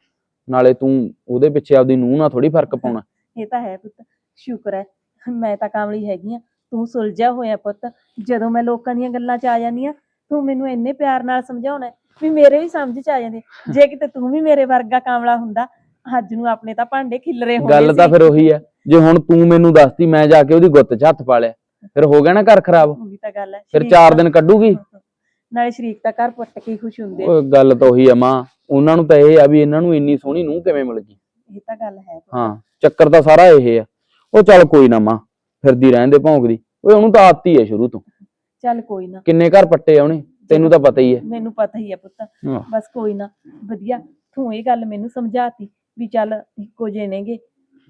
ਨਾਲੇ ਤੂੰ ਉਹਦੇ ਪਿੱਛੇ ਆਪਦੀ ਨੂੰਹ ਨਾਲ ਥੋੜੀ ਫ਼ਰਕ ਪਾਉਣਾ। ਇਹ ਤਾਂ ਹੈ ਪੁੱਤ ਸ਼ੁਕਰ ਹੈ। ਮੈਂ ਤਾਂ ਕਾਮਲੀ ਹੈਗੀ ਆ। ਤੂੰ ਸੁਲਝਿਆ ਹੋਇਆ ਪੁੱਤ। ਜਦੋਂ ਮੈਂ ਲੋਕਾਂ ਦੀਆਂ ਗੱਲਾਂ 'ਚ ਆ ਜਾਂਦੀ ਆ ਤੂੰ ਮੈਨੂੰ ਇੰਨੇ ਪਿਆਰ ਨਾਲ ਸਮਝਾਉਣਾ ਹੈ ਵੀ ਮੇਰੇ ਵੀ ਸਮਝ 'ਚ ਆ ਜਾਂਦੇ। ਜੇ ਕਿਤੇ ਤੂੰ ਵੀ ਮੇਰੇ ਵਰਗਾ ਕਾਮਲਾ ਹੁੰਦਾ ਅੱਜ ਨੂੰ ਆਪਣੇ ਤਾਂ ਭਾਂਡੇ ਖਿਲਰੇ ਹੁੰਦੇ ਗੱਲ ਤਾਂ। ਫਿਰ ਉਹੀ ਆ। ਜੇ ਹੁਣ ਤੂੰ ਮੈਨੂੰ ਦੱਸਤੀ ਮੈਂ ਜਾ ਕੇ ਉਹਦੀ ਗੁੱਤ 'ਚ ਹੱਥ ਪਾ ਲਿਆ। ਫਿਰ ਹੋ ਗਿਆ ਨਾ ਘਰ ਖਰਾਬ? ਉਹੀ ਤਾਂ ਗੱਲ ਹੈ। ਫਿਰ ਸ਼ਰੀਕ 4 ਤਾਂ- ਦਿਨ ਕੱਢੂਗੀ? ਨਾਲੇ ਸ਼ਰੀਕ ਤਾਂ ਘਰ ਪੁੱਟ ਕੇ ਹੀ ਖੁਸ਼ ਹੁੰਦੇ। ਉਹ ਗੱਲ ਤਾਂ ਉਹੀ ਆ ਮਾਂ। ਉਹਨਾਂ ਨੂੰ ਤਾਂ ਇਹ ਆ ਵੀ ਇਹਨਾਂ ਨੂੰ ਇੰਨੀ ਸੋਹਣੀ ਨੂੰ ਕਿਵੇਂ ਮਿਲ ਗਈ? ਇਹ ਤਾਂ ਗੱਲ ਹੈ। ਹਾਂ ਚੱਕਰ ਤਾਂ ਸਾਰਾ ਇਹ ਆ। ਉਹ ਚੱਲ ਕੋਈ ਨਾ ਮਾਂ ਫਿਰਦੀ ਰਹਿੰਦੇ ਭੌਂਕਦੀ ਓਏ ਉਹਨੂੰ ਤਾਂ ਆਦਤ ਹੀ ਹੈ ਸ਼ੁਰੂ ਤੋਂ। ਚੱਲ ਕੋਈ ਨਾ। ਕਿੰਨੇ ਘਰ ਪੱਟੇ ਆ ਉਹਨੇ? ਤੈਨੂੰ ਤਾਂ ਪਤਾ ਹੀ ਹੈ ਮੈਨੂੰ ਪਤਾ ਹੀ ਹੈ ਪੁੱਤ। ਬਸ ਕੋਈ ਨਾ। ਵਧੀਆ ਤੂੰ ਇਹ ਗੱਲ ਮੈਨੂੰ ਸਮਝਾਤੀ। ਵੀ ਚੱਲ ਇੱਕੋ ਜਿਹੇ ਨੇਗੇ।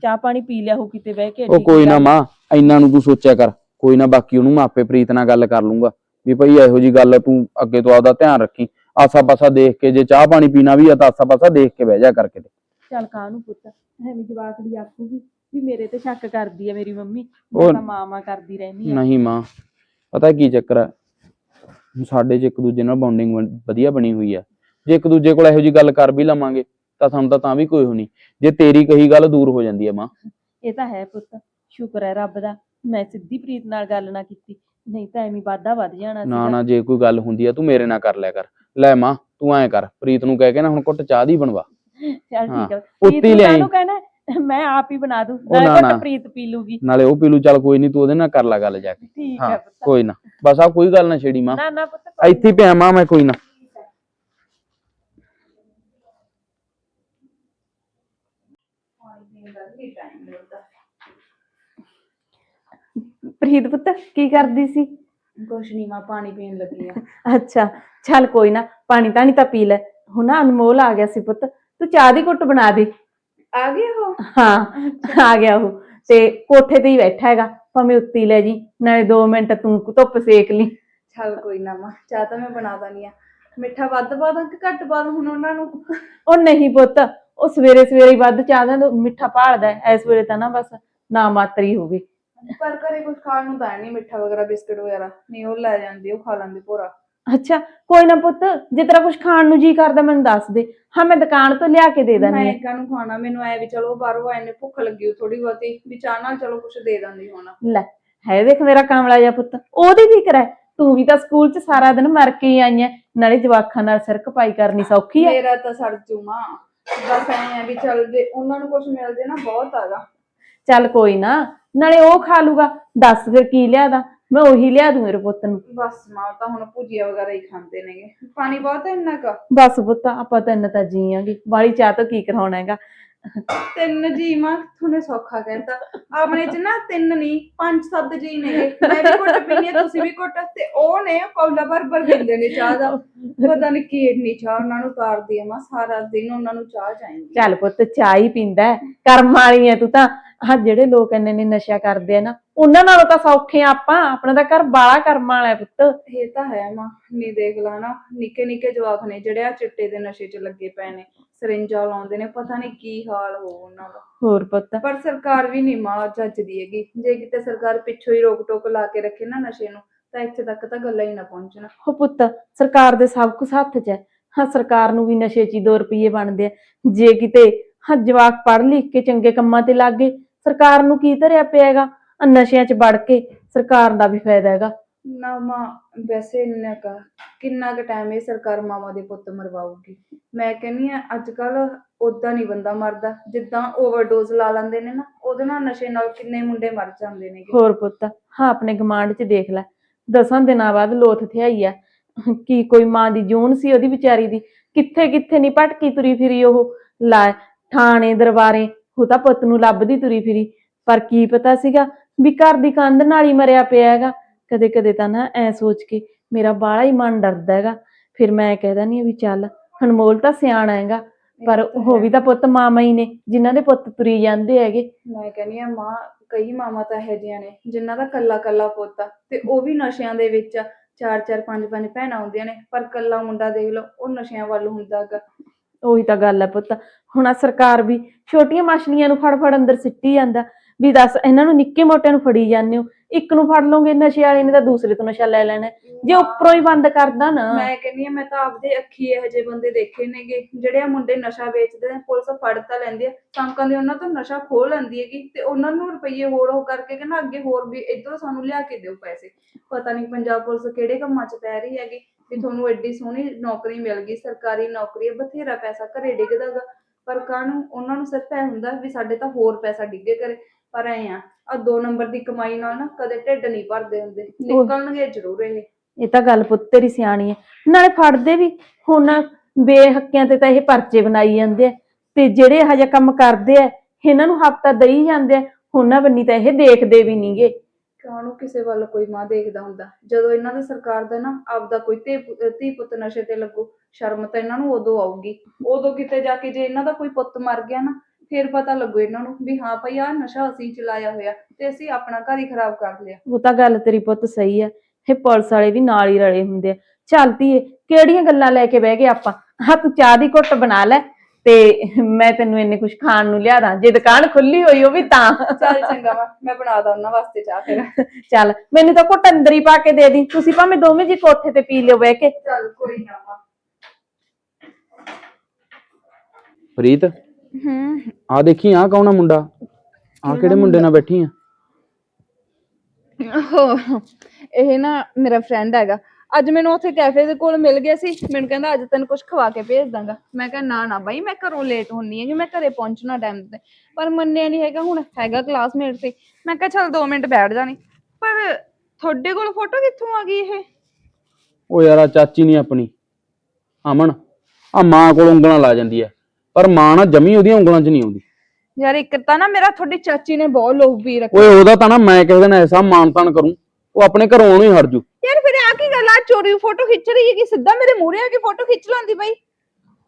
ਚਾਹ ਪਾਣੀ ਪੀ ਲਿਆ ਹੋ ਕਿਤੇ ਬਹਿ ਕੇ ਉਹ ਕੋਈ ਨਾ ਮਾਂ ਇੰਨਾ ਨੂੰ ਤੂੰ ਸੋਚਿਆ ਕਰ। ਕੋਈ ਨਾ ਬਾਕੀ ਉਹਨੂੰ ਮੈਂ ਆਪੇ ਪ੍ਰੀਤ ਨਾਲ ਗੱਲ ਕਰ ਲੂੰਗਾ। ਵੀ ਭਈ ਇਹੋ ਜੀ ਗੱਲ ਤੂੰ ਅੱਗੇ ਤੋਂ ਆਪਦਾ ਧਿਆਨ ਰੱਖੀ। ਆਸਾ ਪਾਸਾ ਦੇਖ ਕੇ ਜੇ ਚਾਹ ਪਾਣੀ ਪੀਣਾ ਵੀ ਆ ਤਾਂ ਆਸਾ ਪਾਸਾ ਦੇਖ ਕੇ ਬਹਿ ਜਾ ਕਰਕੇ ਚੱਲ ਕਾਹਨੂੰ ਪੁੱਤ ਐਵੇਂ ਜਵਾਕੜੀ ਆਖੂਗੀ ਵੀ ਮੇਰੇ ਤੇ ਸ਼ੱਕ ਕਰਦੀ ਹੈ ਮੇਰੀ ਮੰਮੀ। ਮੈਂ ਤਾਂ ਮਾਂ ਮਾਂ ਕਰਦੀ ਰਹਿੰਦੀ ਆ। ਨਹੀਂ ਮਾਂ ਪਤਾ ਕੀ ਚੱਕਰ ਆ? ਸਾਡੇ 'ਚ ਇੱਕ ਦੂਜੇ ਨਾਲ ਬੌਂਡਿੰਗ ਵਧੀਆ ਬਣੀ ਹੋਈ ਆ। ਜੇ ਇੱਕ ਦੂਜੇ ਕੋਲ ਇਹੋ ਜੀ ਗੱਲ ਕਰ ਵੀ ਲਵਾਂਗੇ ਤਾਂ ਸਾਨੂੰ ਤਾਂ ਤਾਂ ਵੀ ਕੋਈ ਹੋ ਨਹੀਂ। ਜੇ ਤੇਰੀ ਕਹੀ ਗੱਲ ਦੂਰ ਹੋ ਜਾਂਦੀ ਆ ਮਾਂ। ਇਹ ਤਾਂ ਹੈ ਪੁੱਤ ਸ਼ੁਕਰ ਹੈ ਰੱਬ ਦਾ ਮੈਂ ਸਿੱਧੀ ਪ੍ਰੀਤ ਨਾਲ ਗੱਲ ਨਾ ਕੀਤੀ ਨਹੀਂ ਤਾਂ ਐਵੇਂ ਵਾਧਾ ਵੱਧ ਜਾਣਾ ਨਾ ਸੀਗਾ। ਨਾ ਜੇ ਕੋਈ ਗੱਲ ਹੁੰਦੀ ਆ ਤੂੰ ਮੇਰੇ ਨਾਲ ਕਰ ਲਿਆ ਕਰ। ਲੈ ਮਾਂ ਤੂੰ ਐਂ ਕਰ ਪ੍ਰੀਤ ਨੂੰ ਕਹਿ ਕੇ ਨਾ ਹੁਣ ਘੁੱਟ ਚਾਹ ਦੀ ਬਣਵਾ। ਚੱਲ ਹਾਂ, ਠੀਕ ਹੈ ਪ੍ਰੀਤ ਨੂੰ ਲਿਆਈ। ਕਾਹਨੂੰ ਕਹਿਣਾ ਹੈ? ਮੈਂ ਆਪ ਹੀ ਬਣਾ ਦੂੰ ਨਾ, ਨਾਲੇ ਨਾ। ਪ੍ਰੀਤ ਪੀ ਲੂਗੀ। ਨਾਲੇ ਉਹ ਪੀਲੂ ਚੱਲ ਕੋਈ ਨਹੀਂ ਤੂੰ ਉਹਦੇ ਨਾਲ ਕਰ ਲੈ ਗੱਲ ਜਾ ਕੇ। ਠੀਕ ਹਾਂ ਹੈ। ਪੁੱਤ। ਕੋਈ ਨਾ ਬਸ ਆ ਕੋਈ ਗੱਲ ਨਾ ਛੇੜੀ ਮਾਂ। ਨਾ ਨਾ ਪੁੱਤ ਕੋਈ ਇੱਥੇ ਹੀ ਪਿਆ ਮਾਂ ਮੈਂ ਕੋਈ ਨਾ। ਪ੍ਰੀਤ ਪੁੱਤ ਕੀ ਕਰਦੀ ਸੀ? ਕੁਛ ਨਹੀਂ ਮੈਂ ਪਾਣੀ ਪੀਣ ਲੱਗੀ ਆ। ਅੱਛਾ ਚੱਲ ਕੋਈ ਨਾ ਪਾਣੀ ਤਾਂ ਨਹੀਂ ਤਾਂ ਪੀ ਲੈ। ਹੁਣ ਨਾ ਅਨਮੋਲ ਆ ਗਿਆ ਸੀ ਪੁੱਤ ਤੂੰ ਚਾਹ ਦੀ ਘੁੱਟ ਬਣਾ ਦੇ। ਆ ਗਏ ਹੋ ਹਾਂ ਆ ਗਿਆ ਉਹ। ਤੇ ਕੋਠੇ ਤੇ ਹੀ ਬੈਠਾ ਹੈਗਾ ਭਾਵੇਂ ਉੱਤੀ ਲੈ ਜੀ ਨਾਲੇ 2 ਮਿੰਟ ਤੂੰ ਧੁੱਪ ਸੇਕ ਲਈ। ਚੱਲ ਕੋਈ ਨਾ ਮਾਂ ਚਾਹ ਤਾਂ ਮੈਂ ਬਣਾ ਦਣੀ ਆ। ਮਿੱਠਾ ਵੱਧ ਪਾ ਦਾਂ ਕਿ ਘੱਟ ਪਾ ਦਾਂ ਹੁਣ ਉਹਨਾਂ ਨੂੰ? ਉਹ ਨਹੀਂ ਪੁੱਤ ਉਹ ਸਵੇਰੇ ਸਵੇਰੇ ਹੀ ਵੱਧ ਚਾਹ ਦਾ ਮਿੱਠਾ ਭਾਲਦਾ ਹੈ। ਇਸ ਵੇਲੇ ਤਾਂ ਨਾ ਬਸ ਨਾ ਮਾਤਰੀ ਹੋਵੇ। ਪਰ ਘਰੇ ਕੁਝ ਖਾਣ ਨੂੰ ਤਾਂ ਹੈ ਨਹੀਂ ਮਿੱਠਾ ਵਗੈਰਾ ਬਿਸਕਟ ਵਗੈਰਾ। ਨਹੀਂ ਉਹ ਲੈ ਜਾਂਦੀ ਉਹ ਖਾ ਲੈਂਦੀ ਭੋਰਾ। ਅੱਛਾ ਕੋਈ ਨਾ ਪੁੱਤ ਜੇ ਤੇਰਾ ਕੁਝ ਖਾਣ ਨੂੰ ਜੀ ਕਰਦਾ ਮੈਨੂੰ ਦੱਸ ਦੇ। ਹਾਂ ਮੈਂ ਦੁਕਾਨ ਤੋਂ ਲਿਆ ਕੇ ਦੇ ਮੈਂ ਦਾਂਗੀ ਇੱਕਾਂ ਨੂੰ ਖਾਣਾ? ਮੈਨੂੰ ਐ ਵੀ ਚਲੋ ਬਾਹਰੋਂ ਆਏ ਨੇ ਭੁੱਖ ਲੱਗੀ ਥੋੜੀ ਬਹੁਤੀ ਵੀ ਚਾਹ ਨਾਲ ਚਲੋ ਕੁਝ ਦੇ ਦਿੰਦੀ ਹੁਣ ਲੈ ਹੈ ਦੇਖ ਮੇਰਾ ਕਾਮਲਾ ਜਿਹਾ ਪੁੱਤ ਉਹਦੀ ਫਿਕਰ ਹੈ। ਤੂੰ ਵੀ ਤਾਂ ਸਕੂਲ 'ਚ ਸਾਰਾ ਦਿਨ ਮਰ ਕੇ ਹੀ ਆਈ ਐ ਨਾਲੇ ਜਵਾਖਾਂ ਨਾਲ ਸਿਰ ਖਪਾਈ ਕਰਨੀ ਸੌਖੀ ਐ। ਮੇਰਾ ਤਾਂ ਸੜ ਜੂ ਮਾਂ ਬਸ ਐ ਵੀ ਚੱਲ ਜੇ ਉਹਨਾਂ ਨੂੰ ਕੁਝ ਮਿਲ ਜੇ ਨਾ ਬਹੁਤ ਆਗਾ ਚੱਲ ਕੋਈ ਨਾ ਨਾਲੇ ਉਹ ਖਾ ਲੂਗਾ। ਦੱਸ ਫਿਰ ਕੀ ਲਿਆਦਾ? ਮੈਂ ਉਹੀ ਲਿਆ ਦੂੰ ਮੇਰੇ ਪੁੱਤ ਨੂੰ। ਬਸ ਮਾਂ ਤਾਂ ਹੁਣ ਭੁਜੀਆ ਵਗੈਰਾ ਹੀ ਖਾਂਦੇ ਨੇਗੇ। ਪਾਣੀ ਬਹੁਤ ਹੈ ਇੰਨਾ ਕਾ? ਬਸ ਪੁੱਤ ਆਪਾਂ ਤਾਂ ਇੰਨਾ ਤਾਂ ਜੀਆਂਗੇ। ਵਾਲੀ ਚਾਹ ਤੋਂ ਕੀ ਕਰਾਉਣਾ ਹੈਗਾ? ਤਿੰਨ ਜੀ ਮਾਂ ਤੁਹਾਨੂੰ ਸੌਖਾ ਕਹਿੰਦਾ। ਆਪਣੇ ਚ ਨਾ ਤਿੰਨ ਨਹੀਂ ਪੰਜ ਸੱਤ ਜੀ ਨੇਗੇ ਮੈਂ ਵੀ ਘੁੱਟ ਪੀਣੀ ਤੁਸੀਂ ਵੀ ਘੁੱਟ। ਤੇ ਉਹ ਨੇ ਕੌਲਾ ਭਰ ਭਰ ਪੀਂਦੇ ਨੇ ਚਾਹ ਦਾ। ਪਤਾ ਨਹੀਂ ਕੀ ਇੰਨੀ ਚਾਹ ਉਹਨਾਂ ਨੂੰ ਤਾਰਦੀ ਆ। ਮਾਂ ਸਾਰਾ ਦਿਨ ਉਹਨਾਂ ਨੂੰ ਚਾਹ ਚਾਹੀਦੀ ਚੱਲ ਪੁੱਤ ਚਾਹ ਹੀ ਪੀਂਦਾ ਹੈ। ਕਰਮ ਵਾਲੀ ਐ ਤੂੰ ਤਾਂ। ਆ ਜਿਹੜੇ ਲੋਕ ਇੰਨੇ ਨੇ ਨਸ਼ਾ ਕਰਦੇ ਆ ਨਾ ਉਹਨਾਂ ਨਾਲੋਂ ਤਾਂ ਸੌਖੇ ਆ ਆਪਾਂ। ਆਪਣਾ ਤਾਂ ਘਰ ਬਾਲਾ ਕਰਮ ਵਾਲਾ ਹੈ ਪੁੱਤ। ਇਹ ਤਾਂ ਹੈ ਮਾਂ। ਨਹੀਂ ਦੇਖ ਲਾ ਨਾ। ਨਿੱਕੇ ਨਿੱਕੇ ਜਵਾਕ ਨੇ ਜਿਹੜੇ ਆ ਚਿੱਟੇ ਦੇ ਨਸ਼ੇ 'ਚ ਲੱਗੇ ਪਏ ਨੇ। ਸਰਿੰਜਾਂ ਲਾਉਂਦੇ ਨੇ ਪਤਾ ਨਹੀਂ ਕੀ ਹਾਲ ਹੋ ਉਹਨਾਂ ਦਾ। ਹੋਰ ਪੁੱਤ? ਪਰ ਸਰਕਾਰ ਵੀ ਨਹੀਂ ਮਾਂ ਜੱਜਦੀ ਹੈਗੀ। ਜੇ ਕਿਤੇ ਸਰਕਾਰ ਪਿੱਛੋਂ ਹੀ ਰੋਕ ਟੋਕ ਲਾ ਕੇ ਰੱਖੇ ਨਾ ਨਸ਼ੇ ਨੂੰ ਤਾਂ ਇੱਥੇ ਤੱਕ ਤਾਂ ਗੱਲਾਂ ਹੀ ਨਾ ਪਹੁੰਚਣ। ਉਹ ਪੁੱਤ ਸਰਕਾਰ ਦੇ ਸਭ ਕੁਝ ਹੱਥ 'ਚ ਹੈ। ਹਾਂ ਸਰਕਾਰ ਨੂੰ ਵੀ ਨਸ਼ੇ 'ਚ ਹੀ 2 ਰੁਪਏ ਬਣਦੇ ਆ। ਜੇ ਕਿਤੇ ਹਾਂ ਜਵਾਕ ਪੜ੍ਹ ਲਿਖ ਕੇ ਚੰਗੇ ਕੰਮਾਂ ਤੇ ਲੱਗ ਗਏ ਸਰਕਾਰ ਨੂੰ ਕੀ ਧਰਿਆ ਪਿਆ ਹੈਗਾ? ਨਸ਼ਿਆਂ 'ਚ ਵੜ ਕੇ ਸਰਕਾਰ ਦਾ ਵੀ ਫਾਇਦਾ ਹੈਗਾ। ਨਾ ਮਾਂ, ਵੈਸੇ ਇੰਨਾ ਕਾ ਕਿੰਨਾ ਕੁ ਟਾਈਮ ਇਹ ਸਰਕਾਰ ਮਾਵਾਂ ਦੇ ਪੁੱਤ ਮਰਵਾਉਗੀ ਮੈਂ ਕਹਿੰਨੀ ਆ ਅੱਜ ਕੱਲ ਉਦਾਂ ਨਹੀਂ ਬੰਦਾ ਮਰਦਾ। ਜਿੱਦਾਂ ਓਵਰਡੋਜ਼ ਲਾ ਲੈਂਦੇ ਨੇ ਨਾ, ਉਹਦੇ ਨਾਲ ਨਸ਼ੇ ਨਾਲ ਕਿੰਨੇ ਮੁੰਡੇ ਮਰ ਜਾਂਦੇ ਨੇ ਹੋਰ ਪੁੱਤ, ਹਾਂ, ਆਪਣੇ ਗਮਾਂਡ 'ਚ ਦੇਖ ਲੈ। ਦਸਾਂ ਦਿਨਾਂ ਬਾਅਦ ਲੋਥ ਥਿਆਈ ਆ। ਕੀ ਕੋਈ ਮਾਂ ਦੀ ਜੂਨ ਸੀ ਉਹਦੀ ਵਿਚਾਰੀ ਦੀ? ਕਿੱਥੇ ਕਿੱਥੇ ਨਹੀਂ ਭਟਕੀ ਤੁਰੀ ਫਿਰੀ ਉਹ? ਲਾ, ਥਾਣੇ, ਦਰਬਾਰੇ, ਉਹ ਤਾਂ ਪੁੱਤ ਨੂੰ ਲੱਭਦੀ ਤੁਰੀ ਫਿਰੀ। ਪਰ ਕੀ ਪਤਾ ਸੀਗਾ ਵੀ ਘਰ ਦੀ ਕੰਧ ਨਾਲ ਹੀ ਮਰਿਆ ਪਿਆ ਹੈਗਾ। ਕਦੇ ਕਦੇ ਤਾਂ ਨਾ ਐ ਸੋਚ ਕੇ ਮੇਰਾ ਬਾਹਲਾ ਹੀ ਮਨ ਡਰਦਾ ਹੈਗਾ। ਫਿਰ ਮੈਂ ਕਹਿ ਦਿੰਦੀ ਆ ਵੀ ਚੱਲ ਅਨਮੋਲ ਤਾਂ ਸਿਆਣਾ ਹੈਗਾ ਪਰ ਉਹ ਵੀ ਤਾਂ ਪੁੱਤ ਮਾਮਾ ਹੀ ਨੇ ਜਿਨ੍ਹਾਂ ਦੇ ਪੁੱਤ ਤੁਰੀ ਜਾਂਦੇ ਹੈਗੇ। ਮੈਂ ਕਹਿੰਨੀ ਆ ਮਾਂ ਕਈ ਮਾਵਾਂ ਤਾਂ ਇਹੋ ਜਿਹੀਆਂ ਨੇ ਜਿਨ੍ਹਾਂ ਦਾ ਕੱਲਾ ਕੱਲਾ ਪੁੱਤ ਆ ਤੇ ਉਹ ਵੀ ਨਸ਼ਿਆਂ ਦੇ ਵਿੱਚ ਆ। ਚਾਰ ਚਾਰ ਪੰਜ ਪੰਜ ਭੈਣਾਂ ਹੁੰਦੀਆਂ ਨੇ ਪਰ ਕੱਲਾ ਮੁੰਡਾ ਦੇਖ ਲਓ ਉਹ ਨਸ਼ਿਆਂ ਵੱਲ ਹੁੰਦਾ ਗਾ ਉਹੀ ਤਾਂ ਗੱਲ ਹੈ ਪੁੱਤ। ਹੁਣ ਆਹ ਸਰਕਾਰ ਵੀ ਛੋਟੀਆਂ ਮਛਲੀਆਂ ਨੂੰ ਫੜ ਫੜ ਅੰਦਰ ਸਿੱਟੀ ਜਾਂਦਾ। ਵੀ ਦੱਸ ਇਹਨਾਂ ਨੂੰ ਨਿੱਕੇ ਮੋਟਿਆਂ ਨੂੰ ਫੜੀ ਜਾਂਦੇ ਹੋ? ਇੱਕ ਨੂੰ ਫੜ ਲਓਗੇ ਨਸ਼ੇ ਵਾਲੇ ਨੇ ਤਾਂ ਦੂਸਰੇ ਤੋਂ ਨਸ਼ਾ ਲੈ ਲੈਣਾ। ਜੇ ਉੱਪਰੋਂ ਹੀ ਬੰਦ ਕਰਦਾ ਨਾ। ਮੈਂ ਕਹਿੰਨੀ ਆ ਮੈਂ ਤਾਂ ਆਪਦੇ ਅੱਖੀ ਇਹੋ ਜਿਹੇ ਬੰਦੇ ਦੇਖੇ ਨੇਗੇ ਜਿਹੜੇ ਆ ਮੁੰਡੇ ਨਸ਼ਾ ਵੇਚਦੇ ਨੇ ਪੁਲਿਸ ਫੜ ਤਾਂ ਲੈਂਦੀ ਆ। ਸੰਕਾਂ ਦੇ ਉਹਨਾਂ ਤੋਂ ਨਸ਼ਾ ਖੋਹ ਲੈਂਦੀ ਹੈਗੀ ਤੇ ਉਹਨਾਂ ਨੂੰ ਰੁਪਈਏ ਹੋਰ ਉਹ ਕਰਕੇ ਕਹਿੰਦਾ ਅੱਗੇ ਹੋਰ ਵੀ ਇਧਰੋਂ ਸਾਨੂੰ ਲਿਆ ਕੇ ਦਿਓ ਪੈਸੇ। ਪਤਾ ਨਹੀਂ ਪੰਜਾਬ ਪੁਲਿਸ ਕਿਹੜੇ ਕੰਮਾਂ 'ਚ ਪੈ ਰਹੀ ਹੈਗੀ ਵੀ ਤੁਹਾਨੂੰ ਐਡੀ ਸੋਹਣੀ ਨੌਕਰੀ ਮਿਲ ਗਈ ਸਰਕਾਰੀ ਨੌਕਰੀ ਹੈ ਬਥੇਰਾ ਪੈਸਾ ਘਰੇ ਡਿੱਗਦਾਗਾ। ਪਰ ਕਾਹਨੂੰ? ਉਹਨਾਂ ਨੂੰ ਸਿਰਫ ਇਹ ਹੁੰਦਾ ਵੀ ਸਾਡੇ ਤਾਂ ਹੋਰ ਪੈਸਾ ਡਿੱਗੇ ਕਰੇ। ਪਰ ਐ ਆ ਆ ਦੋ ਨੰਬਰ ਦੀ ਕਮਾਈ ਨਾਲ ਨਾ ਕਦੇ ਢਿੱਡ ਨਹੀਂ ਭਰਦੇ ਹੁੰਦੇ। ਨਿਕਲਣਗੇ ਜ਼ਰੂਰ ਇਹ। ਇਹ ਤਾਂ ਗੱਲ ਪੁੱਤ ਤੇਰੀ ਸਿਆਣੀ ਹੈ ਨਾਲੇ ਫੜਦੇ ਵੀ ਹੁਣ ਬੇਹੱਕਿਆਂ ਤੇ ਤਾਂ ਇਹ ਪਰਚੇ ਬਣਾਈ ਜਾਂਦੇ ਆ। ਤੇ ਜਿਹੜੇ ਇਹੋ ਜਿਹਾ ਕੰਮ ਕਰਦੇ ਆ ਇਹਨਾਂ ਨੂੰ ਹਫਤਾ ਦਈ ਜਾਂਦੇ ਆ। ਉਹਨਾਂ ਬੰਨੀ ਤਾਂ ਇਹ ਦੇਖਦੇ ਵੀ ਨਹੀਂਗੇ ਕਾਹਨੂੰ ਕਿਸੇ ਵੱਲ ਕੋਈ ਮਾਂ ਦੇਖਦਾ ਹੁੰਦਾ? ਜਦੋਂ ਇਹਨਾਂ ਦੀ ਸਰਕਾਰ ਦਾ ਨਾ ਆਪਦਾ ਕੋਈ ਧੀ ਪੁੱਤ ਨਸ਼ੇ ਤੇ ਲੱਗੂ ਸ਼ਰਮ ਤਾਂ ਇਹਨਾਂ ਨੂੰ ਉਦੋਂ ਆਊਗੀ। ਉਦੋਂ ਕਿਤੇ ਜਾ ਕੇ ਜੇ ਇਹਨਾਂ ਦਾ ਕੋਈ ਪੁੱਤ ਮਰ ਗਿਆ ਨਾ ਫਿਰ ਪਤਾ ਲੱਗੂ ਇਹਨਾਂ ਨੂੰ ਵੀ ਹਾਂ ਭਈ ਆਹ ਨਸ਼ਾ ਅਸੀਂ ਚਲਾਇਆ ਹੋਇਆ ਤੇ ਅਸੀਂ ਆਪਣਾ ਘਰ ਹੀ ਖਰਾਬ ਕਰ ਲਿਆ। ਉਹ ਤਾਂ ਗੱਲ ਤੇਰੀ ਪੁੱਤ ਸਹੀ ਆ ਇਹ ਪੁਲਿਸ ਵਾਲੇ ਵੀ ਨਾਲ ਹੀ ਰਲੇ ਹੁੰਦੇ ਆ। ਚੱਲ ਧੀਏ ਕਿਹੜੀਆਂ ਗੱਲਾਂ ਲੈ ਕੇ ਬਹਿ ਗਏ ਆਪਾਂ? ਹਾਂ ਤੂੰ ਚਾਹ ਦੀ ਘੁੱਟ ਬਣਾ ਲੈ ਤੇ ਮੈਂ ਤੈਨੂੰ ਇੰਨੇ ਕੁਝ ਖਾਣ ਨੂੰ ਲਿਆ ਦਾਂ। ਜੇ ਦੁਕਾਨ ਖੁੱਲੀ ਹੋਈ ਉਹ ਵੀ ਤਾਂ। ਚੱਲ ਚੰਗਾ ਵਾ ਮੈਂ ਬਣਾ ਦਾਂ ਉਹਨਾਂ ਵਾਸਤੇ ਚਾਹ ਫਿਰ। ਚੱਲ ਮੈਨੂੰ ਤਾਂ ਘੁੱਟ ਅੰਦਰ ਹੀ ਪਾ ਕੇ ਦੇ ਦੀ। ਤੁਸੀਂ ਭਾਵੇਂ ਦੋਵੇਂ ਜੀ ਕੋਠੇ ਤੇ ਪੀ ਲਿਓ ਬਹਿ ਕੇ। ਚੱਲ ਕੋਈ ਨਾ ਮਾਂ ਪ੍ਰੀਤ? ਹੂੰ ਆ ਦੇਖੀ ਆ ਕੌਣ ਆ ਮੁੰਡਾ? ਆ ਕਿਹੜੇ ਮੁੰਡੇ ਨਾਲ ਬੈਠੀ ਆ? ਇਹ ਨਾ ਮੇਰਾ ਫਰੈਂਡ ਹੈਗਾ। ਅੱਜ ਮੈਨੂੰ ਉੱਥੇ ਕੈਫੇ ਦੇ ਕੋਲ ਮਿਲ ਗਿਆ ਸੀ। ਮੈਨੂੰ ਕਹਿੰਦਾ ਅੱਜ ਤੈਨੂੰ ਕੁਝ ਖਵਾ ਕੇ ਭੇਜ ਦਾਂਗਾ। ਮੈਂ ਕਿਹਾ ਨਾ ਨਾ ਬਾਈ ਮੈਂ ਘਰੋਂ ਲੇਟ ਹੁੰਨੀ ਹੈ ਕਿ ਮੈਂ ਘਰੇ ਪਹੁੰਚਣਾ ਟਾਈਮ ਤੇ। ਪਰ ਮੰਨਿਆ ਨਹੀਂ ਹੈਗਾ ਹੁਣ ਹੈਗਾ ਕਲਾਸਮੇਟ ਸੀ। ਮੈਂ ਕਿਹਾ ਚਲ 2 ਮਿੰਟ ਬੈਠ ਜਾਣੀ। ਪਰ ਤੁਹਾਡੇ ਕੋਲ ਫੋਟੋ ਕਿੱਥੋਂ ਆ ਗਈ ਇਹ? ਉਹ ਯਾਰ ਆ ਚਾਚੀ ਨਹੀਂ ਆਪਣੀ। ਅਮਨ ਆ ਮਾਂ ਕੋਲ ਉਂਗਲਾਂ ਲਾ ਜਾਂਦੀ ਆ। ਪਰ ਮਾਂ ਨਾ ਜਮੀ ਉਹਦੀਆਂ ਉਂਗਲਾਂ 'ਚ ਨਹੀਂ ਆਉਂਦੀ। ਯਾਰ ਇੱਕ ਤਾਂ ਨਾ ਮੇਰਾ ਤੁਹਾਡੀ ਚਾਚੀ ਨੇ ਬਹੁਤ ਲੋਭ ਵੀ ਰੱਖਿਆ। ਓਏ ਉਹਦਾ ਤਾਂ ਨਾ ਮੈਂ ਕਿਸੇ ਦਿਨ ਐਸਾ ਮਾਨ ਤਾਨ ਕਰੂੰ ਉਹ ਆਪਣੇ ਘਰੋਂ ਹੀ ਹਟ ਜੂ। ਯਾਰ ਫਿਰ ਆ ਕੀ ਗੱਲ ਆ? ਚੋਰੀ ਫੋਟੋ ਖਿੱਚ ਰਹੀ ਹੈ ਕਿ ਸਿੱਧਾ ਮੇਰੇ ਮੂਹਰੇ ਆ ਕੇ ਫੋਟੋ ਖਿੱਚ ਲਾਂਦੀ ਬਾਈ।